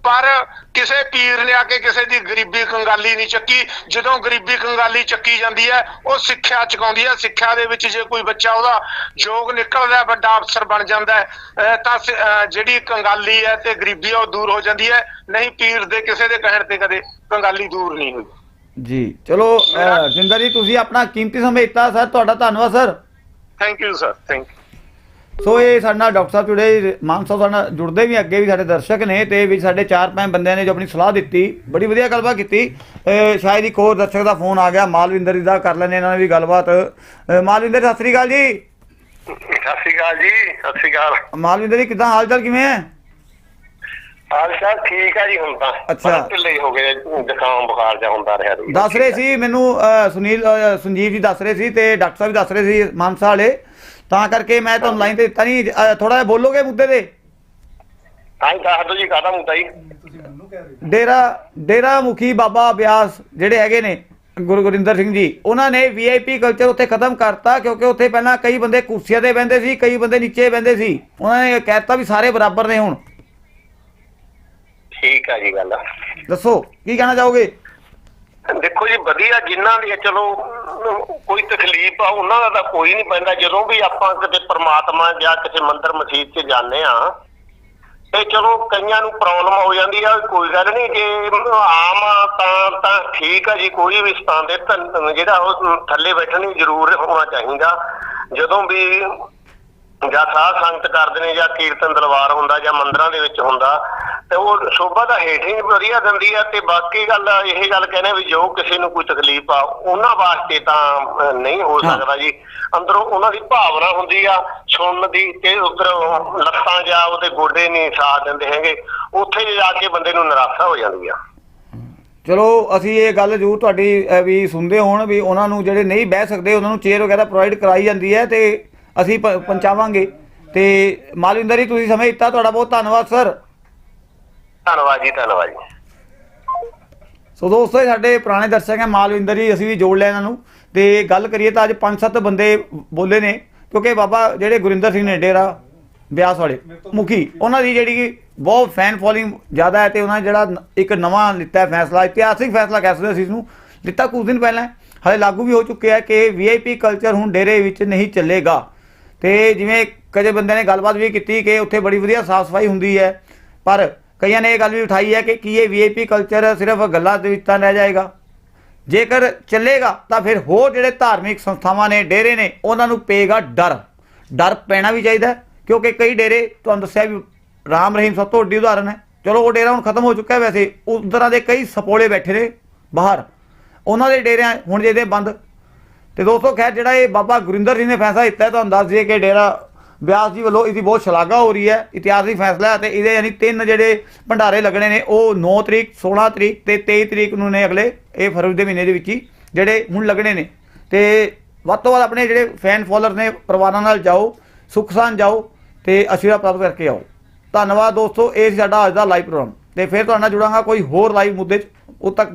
ਪਰ ਕਿਸੇ ਪੀਰ ਨੇ ਆ ਕੇ ਕਿਸੇ ਦੀ ਗਰੀਬੀ ਕੰਗਾਲੀ ਨਹੀਂ ਚੱਕੀ ਜਦੋਂ ਗਰੀਬੀ ਕੰਗਾਲੀ ਚੱਕੀ ਜਾਂਦੀ ਹੈ ਉਹ ਸਿੱਖਿਆ ਚੁਕਾਉਂਦੀ ਹੈ। ਸਿੱਖਿਆ ਦੇ ਵਿੱਚ ਜੇ ਕੋਈ ਬੱਚਾ ਉਹਦਾ ਯੋਗ ਨਿਕਲਦਾ ਵੱਡਾ ਅਫਸਰ ਬਣ ਜਾਂਦਾ ਹੈ ਤਾਂ ਜਿਹੜੀ ਕੰਗਾਲੀ ਹੈ ਤੇ ਗਰੀਬੀ ਉਹ ਦੂਰ ਹੋ ਜਾਂਦੀ ਹੈ। ਨਹੀਂ ਪੀਰ ਦੇ ਕਿਸੇ ਦੇ ਕਹਿਣ ਤੇ ਕਦੇ ਕੰਗਾਲੀ ਦੂਰ ਨਹੀਂ ਹੋਈ। ਜੀ। ਚਲੋ ਜਿੰਦਰ ਜੀ ਤੁਸੀਂ ਆਪਣਾ ਕੀਮਤੀ ਸਮਾਂ ਦਿੱਤਾ ਸਰ। ਤੁਹਾਡਾ ਧੰਨਵਾਦ sir. Thank you sir thank you so ਇਹ ਸਾਡੇ ਨਾਲ ਡਾਕਟਰ ਸਾਹਿਬ ਜੁੜੇ ਮਾਨ ਸਾਹਿਬ ਸਾਡੇ ਨਾਲ ਜੁੜਦੇ ਵੀ ਅੱਗੇ ਵੀ ਸਾਡੇ ਦਰਸ਼ਕ ਨੇ ਤੇ ਵੀ ਸਾਡੇ ਚਾਰ ਪੰਜ ਬੰਦਿਆਂ ਨੇ ਜੋ ਆਪਣੀ ਸਲਾਹ ਦਿੱਤੀ ਬੜੀ ਵਧੀਆ ਗੱਲਬਾਤ ਕੀਤੀ। ਅਹ ਸ਼ਾਇਦ ਇੱਕ ਹੋਰ ਦਰਸ਼ਕ ਦਾ ਫੋਨ ਆ ਗਿਆ ਮਾਲਵਿੰਦਰ ਜੀ ਦਾ ਕਰ ਲੈਣੇ ਇਹਨਾਂ ਨਾਲ ਵੀ ਗੱਲਬਾਤ। ਅਹ ਮਾਲਵਿੰਦਰ ਸਤਿ ਸ੍ਰੀ ਅਕਾਲ ਜੀ। ਸਤਿ ਸ਼੍ਰੀ ਅਕਾਲ ਜੀ ਸਤਿ ਸ਼੍ਰੀ ਅਕਾਲ। ਮਾਲਵਿੰਦਰ ਜੀ ਕਿਦਾਂ ਹਾਲ ਚਾਲ ਕਿਵੇਂ ਹੈ? ਹਾਲ ਚਾਲ ਠੀਕ ਆ ਜੀ ਹੁਣ ਤਾਂ। ਅੱਛਾ। ਢਿੱਲੇ ਹੋ ਗਏ ਜ਼ੁਕਾਮ ਬੁਖਾਰ ਜਾ ਹੁੰਦਾ ਰਿਹਾ ਦੱਸ ਰਹੇ ਸੀ ਮੈਨੂੰ ਸੁਨੀਲ ਸੰਜੀਵ ਜੀ ਦੱਸ ਰਹੇ ਸੀ ਤੇ ਡਾਕਟਰ ਸਾਹਿਬ ਦੱਸ ਰਹੇ ਸੀ ਮਾਨਸਾ ਵਾਲੇ। ਤਾਂ ਕਰਕੇ ਮੈਂ ਤੁਹਾਨੂੰ ਲਾਈਨ ਤੇ ਦਿੱਤਾ ਨਹੀਂ ਥੋੜਾ ਜਿਹਾ ਬੋਲੋਗੇ ਮੁੱਦੇ ਤੇ? ਹਾਂ ਦੱਸ ਦਿਓ ਜੀ ਕਾਹਦਾ ਮੁੱਦਾ ਜੀ? ਡੇਰਾ ਡੇਰਾ ਮੁਖੀ ਬਾਬਾ ਬਿਆਸ ਜਿਹੜੇ ਹੈਗੇ ਨੇ ਗੁਰੂ ਗੁਰਿੰਦਰ ਸਿੰਘ ਜੀ ਉਹਨਾਂ ਨੇ ਵੀਆਈਪੀ ਕਲਚਰ ਉੱਥੇ ਖਤਮ ਕਰਤਾ ਕਿਉਂਕਿ ਉੱਥੇ ਪਹਿਲਾਂ ਕਈ ਬੰਦੇ ਕੁਰਸੀਆਂ ਤੇ ਬਹਿੰਦੇ ਸੀ ਕਈ ਬੰਦੇ ਨੀਚੇ ਬਹਿੰਦੇ ਸੀ। ਉਹਨਾਂ ਨੇ ਕਹਿਤਾ ਵੀ ਸਾਰੇ ਬਰਾਬਰ ਨੇ ਹੁਣ। ਠੀਕ ਆ ਜੀ ਗੱਲ। ਦੱਸੋ ਕੀ ਕਹਿਣਾ ਚਾਹੋਗੇ? ਦੇਖੋ ਜੀ ਵਧੀਆ ਜਿਨ੍ਹਾਂ ਦੀ ਚਲੋ ਕੋਈ ਤਕਲੀਫ ਆ ਉਹਨਾਂ ਦਾ ਤਾਂ ਕੋਈ ਨਹੀਂ ਪੈਂਦਾ। ਜਦੋਂ ਵੀ ਆਪਾਂ ਕਿਤੇ ਪ੍ਰਮਾਤਮਾ ਜਾਂ ਕਿਸੇ ਮੰਦਰ ਮਸਜਿਦ 'ਚ ਜਾਂਦੇ ਆ ਤੇ ਚਲੋ ਕਈਆਂ ਨੂੰ ਪ੍ਰੋਬਲਮ ਹੋ ਜਾਂਦੀ ਆ ਕੋਈ ਗੱਲ ਨਹੀਂ ਜੇ ਆਮ ਆ ਤਾਂ ਤਾਂ ਠੀਕ ਆ ਜੀ ਕੋਈ ਵੀ ਸਥਾਨ ਦੇ ਜਿਹੜਾ ਉਹ ਥੱਲੇ ਬੈਠਣ ਜ਼ਰੂਰ ਹੋਣਾ ਚਾਹੀਦਾ। ਜਦੋਂ ਵੀ ਜਾਂ ਸਾਧ ਸੰਗਤ ਕਰਦੇ ਨੇ ਜਾਂ ਕੀਰਤਨ ਦਰਬਾਰ ਹੁੰਦਾ ਜਾਂ ਮੰਦਰਾਂ ਦੇ ਵਿੱਚ ਹੁੰਦਾ ਤੇ ਉਹ ਸ਼ੋਭਾ ਦਾ ਹੇਠ ਵਧੀਆ ਦਿੰਦੀ ਆ ਤੇ ਬਾਕੀ ਗੱਲ ਇਹ ਗੱਲ ਕਹਿੰਦੇ ਵੀ ਜੋ ਕਿਸੇ ਨੂੰ ਕੋਈ ਤਕਲੀਫ ਆ ਉਹਨਾਂ ਵਾਸਤੇ ਤਾਂ ਨਹੀਂ ਹੋ। ਸਕਦਾ ਜੀ ਅੰਦਰੋਂ ਉਹਨਾਂ ਦੀ ਭਾਵਨਾ ਹੁੰਦੀ ਆ ਸੁਣਨ ਦੀ ਤੇ ਉਧਰ ਲੱਤਾਂ ਜਾਂ ਉਹਦੇ ਗੋਡੇ ਨਹੀਂ ਸਾਥ ਦਿੰਦੇ ਹੈਗੇ ਉੱਥੇ ਜਾ ਕੇ ਬੰਦੇ ਨੂੰ ਨਿਰਾਸ਼ਾ ਹੋ ਜਾਂਦੀ ਆ ਚਲੋ ਅਸੀਂ ਇਹ ਗੱਲ ਜ਼ਰੂਰ ਤੁਹਾਡੀ ਵੀ ਸੁਣਦੇ ਹੋਣ ਵੀ ਉਹਨਾਂ ਨੂੰ ਜਿਹੜੇ ਨਹੀਂ ਬਹਿ ਸਕਦੇ ਉਹਨਾਂ ਨੂੰ ਚੇਅਰ ਵਗੈਰਾ ਪ੍ਰੋਵਾਈਡ ਕਰਾਈ ਜਾਂਦੀ ਹੈ ਤੇ ਅਸੀਂ ਪਹੁੰਚਾਵਾਂਗੇ। ਤੇ ਮਾਲਵਿੰਦਰ ਜੀ ਤੁਸੀਂ ਸਮੇਂ ਦਿੱਤਾ ਤੁਹਾਡਾ ਬਹੁਤ ਧੰਨਵਾਦ ਸਰ। ਧੰਨਵਾਦ ਜੀ ਧੰਨਵਾਦ ਜੀ। ਸੋ ਦੋਸਤੋ ਇਹ ਸਾਡੇ ਪੁਰਾਣੇ ਦਰਸ਼ਕ ਹੈ ਮਾਲਵਿੰਦਰ ਜੀ ਅਸੀਂ ਵੀ ਜੋੜ ਲਿਆ ਇਹਨਾਂ ਨੂੰ। ਤੇ ਗੱਲ ਕਰੀਏ ਤਾਂ ਅੱਜ 5-7 ਬੰਦੇ ਬੋਲੇ ਨੇ ਕਿਉਂਕਿ ਬਾਬਾ ਜਿਹੜੇ ਗੁਰਿੰਦਰ ਸਿੰਘ ਨੇ ਡੇਰਾ ਬਿਆਸ ਵਾਲੇ ਮੁਖੀ ਉਹਨਾਂ ਦੀ ਜਿਹੜੀ ਬਹੁਤ ਫੈਨ ਫੋਲੋਇੰਗ ਜ਼ਿਆਦਾ ਹੈ ਤੇ ਉਹਨਾਂ ਨੇ ਜਿਹੜਾ ਨ- ਇੱਕ ਨਵਾਂ ਲਿੱਤਾ ਫੈਸਲਾ ਇਤਿਹਾਸਿਕ ਫੈਸਲਾ ਕਹਿ ਸਕਦੇ ਅਸੀਂ ਇਸਨੂੰ। ਲਿੱਤਾ ਕੁਝ ਦਿਨ ਪਹਿਲਾਂ ਹਾਲੇ ਲਾਗੂ ਵੀ ਹੋ ਚੁੱਕਿਆ ਹੈ ਕਿ ਵੀਆਈਪੀ ਕਲਚਰ ਹੁਣ ਡੇਰੇ ਵਿੱਚ ਨਹੀਂ ਚੱਲੇਗਾ। ਤੇ ਜਿਵੇਂ ਕਦੇ ਬੰਦੇ ਨੇ ਗੱਲਬਾਤ ਵੀ ਕੀਤੀ ਕਿ ਉੱਥੇ ਬੜੀ ਵਧੀਆ ਸਾਫ਼ ਸਫ਼ਾਈ ਹੁੰਦੀ ਹੈ, ਪਰ ਕਈਆਂ ਨੇ ਇਹ ਗੱਲ ਵੀ ਉਠਾਈ ਹੈ ਕਿ ਕੀ ਇਹ ਵੀਆਈਪੀ ਕਲਚਰ ਸਿਰਫ ਗੱਲਾਂ ਦੇ ਵਿੱਚ ਤਾਂ ਰਹਿ ਜਾਏਗਾ। ਜੇਕਰ ਚੱਲੇਗਾ ਤਾਂ ਫਿਰ ਹੋਰ ਜਿਹੜੇ ਧਾਰਮਿਕ ਸੰਸਥਾਵਾਂ ਨੇ, ਡੇਰੇ ਨੇ, ਉਹਨਾਂ ਨੂੰ ਪਏਗਾ ਡਰ। ਡਰ ਪੈਣਾ ਵੀ ਚਾਹੀਦਾ ਕਿਉਂਕਿ ਕਈ ਡੇਰੇ ਤੁਹਾਨੂੰ ਦੱਸਿਆ ਵੀ ਰਾਮ ਰਹੀਮ ਸਭ ਤੋਂ ਵੱਡੀ ਉਦਾਹਰਨ ਹੈ। ਚਲੋ ਉਹ ਡੇਰਾ ਹੁਣ ਖਤਮ ਹੋ ਚੁੱਕਾ ਹੈ ਵੈਸੇ, ਉਸ ਤਰ੍ਹਾਂ ਦੇ ਕਈ ਸਪੋਲੇ ਬੈਠੇ ਨੇ ਬਾਹਰ। ਉਹਨਾਂ ਦੇ ਡੇਰਿਆਂ ਹੁਣ ਜਿਹਦੇ ਬੰਦ ਤੇ ਦੋਸਤੋ ਖੈਰ ਜਿਹੜਾ ਇਹ ਬਾਬਾ ਗੁਰਿੰਦਰ ਜੀ ਨੇ ਫੈਸਲਾ ਦਿੱਤਾ ਤੁਹਾਨੂੰ ਦੱਸ ਦਈਏ ਕਿ ਡੇਰਾ ਬਿਆਸ ਜੀ ਵੱਲੋਂ ਇਹਦੀ ਬਹੁਤ ਸ਼ਲਾਘਾ ਹੋ ਰਹੀ ਹੈ ਇਤਿਹਾਸਿਕ ਫੈਸਲਾ ਹੈ ਤੇ ਇਹਦੇ ਯਾਨੀ ਤਿੰਨ ਜਿਹੜੇ ਭੰਡਾਰੇ ਲੱਗਣੇ ਨੇ, ਉਹ 9 ਤਰੀਕ 16 ਤਰੀਕ ਤੇ 23 ਤਰੀਕ ਨੂੰ ਨੇ ਅਗਲੇ, ਇਹ ਫਰਵਰੀ ਦੇ ਮਹੀਨੇ ਦੇ ਵਿੱਚ ਹੀ ਜਿਹੜੇ ਹੁਣ ਲੱਗਣੇ ਨੇ। ਤੇ ਵੱਧ ਤੋਂ ਵੱਧ ਆਪਣੇ ਜਿਹੜੇ ਫੈਨ ਫੋਲੋਅਰ ਨੇ, ਪਰਿਵਾਰਾਂ ਨਾਲ ਜਾਓ, ਸੁੱਖ ਸਾਂਝ ਜਾਓ ਤੇ ਅਸ਼ੀਰਵਾਦ ਪ੍ਰਾਪਤ ਕਰਕੇ ਆਓ। ਧੰਨਵਾਦ ਦੋਸਤੋ, ਇਹ ਸੀ ਸਾਡਾ ਅੱਜ ਦਾ ਲਾਈਵ ਪ੍ਰੋਗਰਾਮ ਤੇ ਫਿਰ ਤੁਹਾਡੇ ਨਾਲ ਜੁੜਾਂਗਾ ਕੋਈ ਹੋਰ ਲਾਈਵ ਮੁੱਦੇ 'ਚ, ਉਦ ਤੱਕ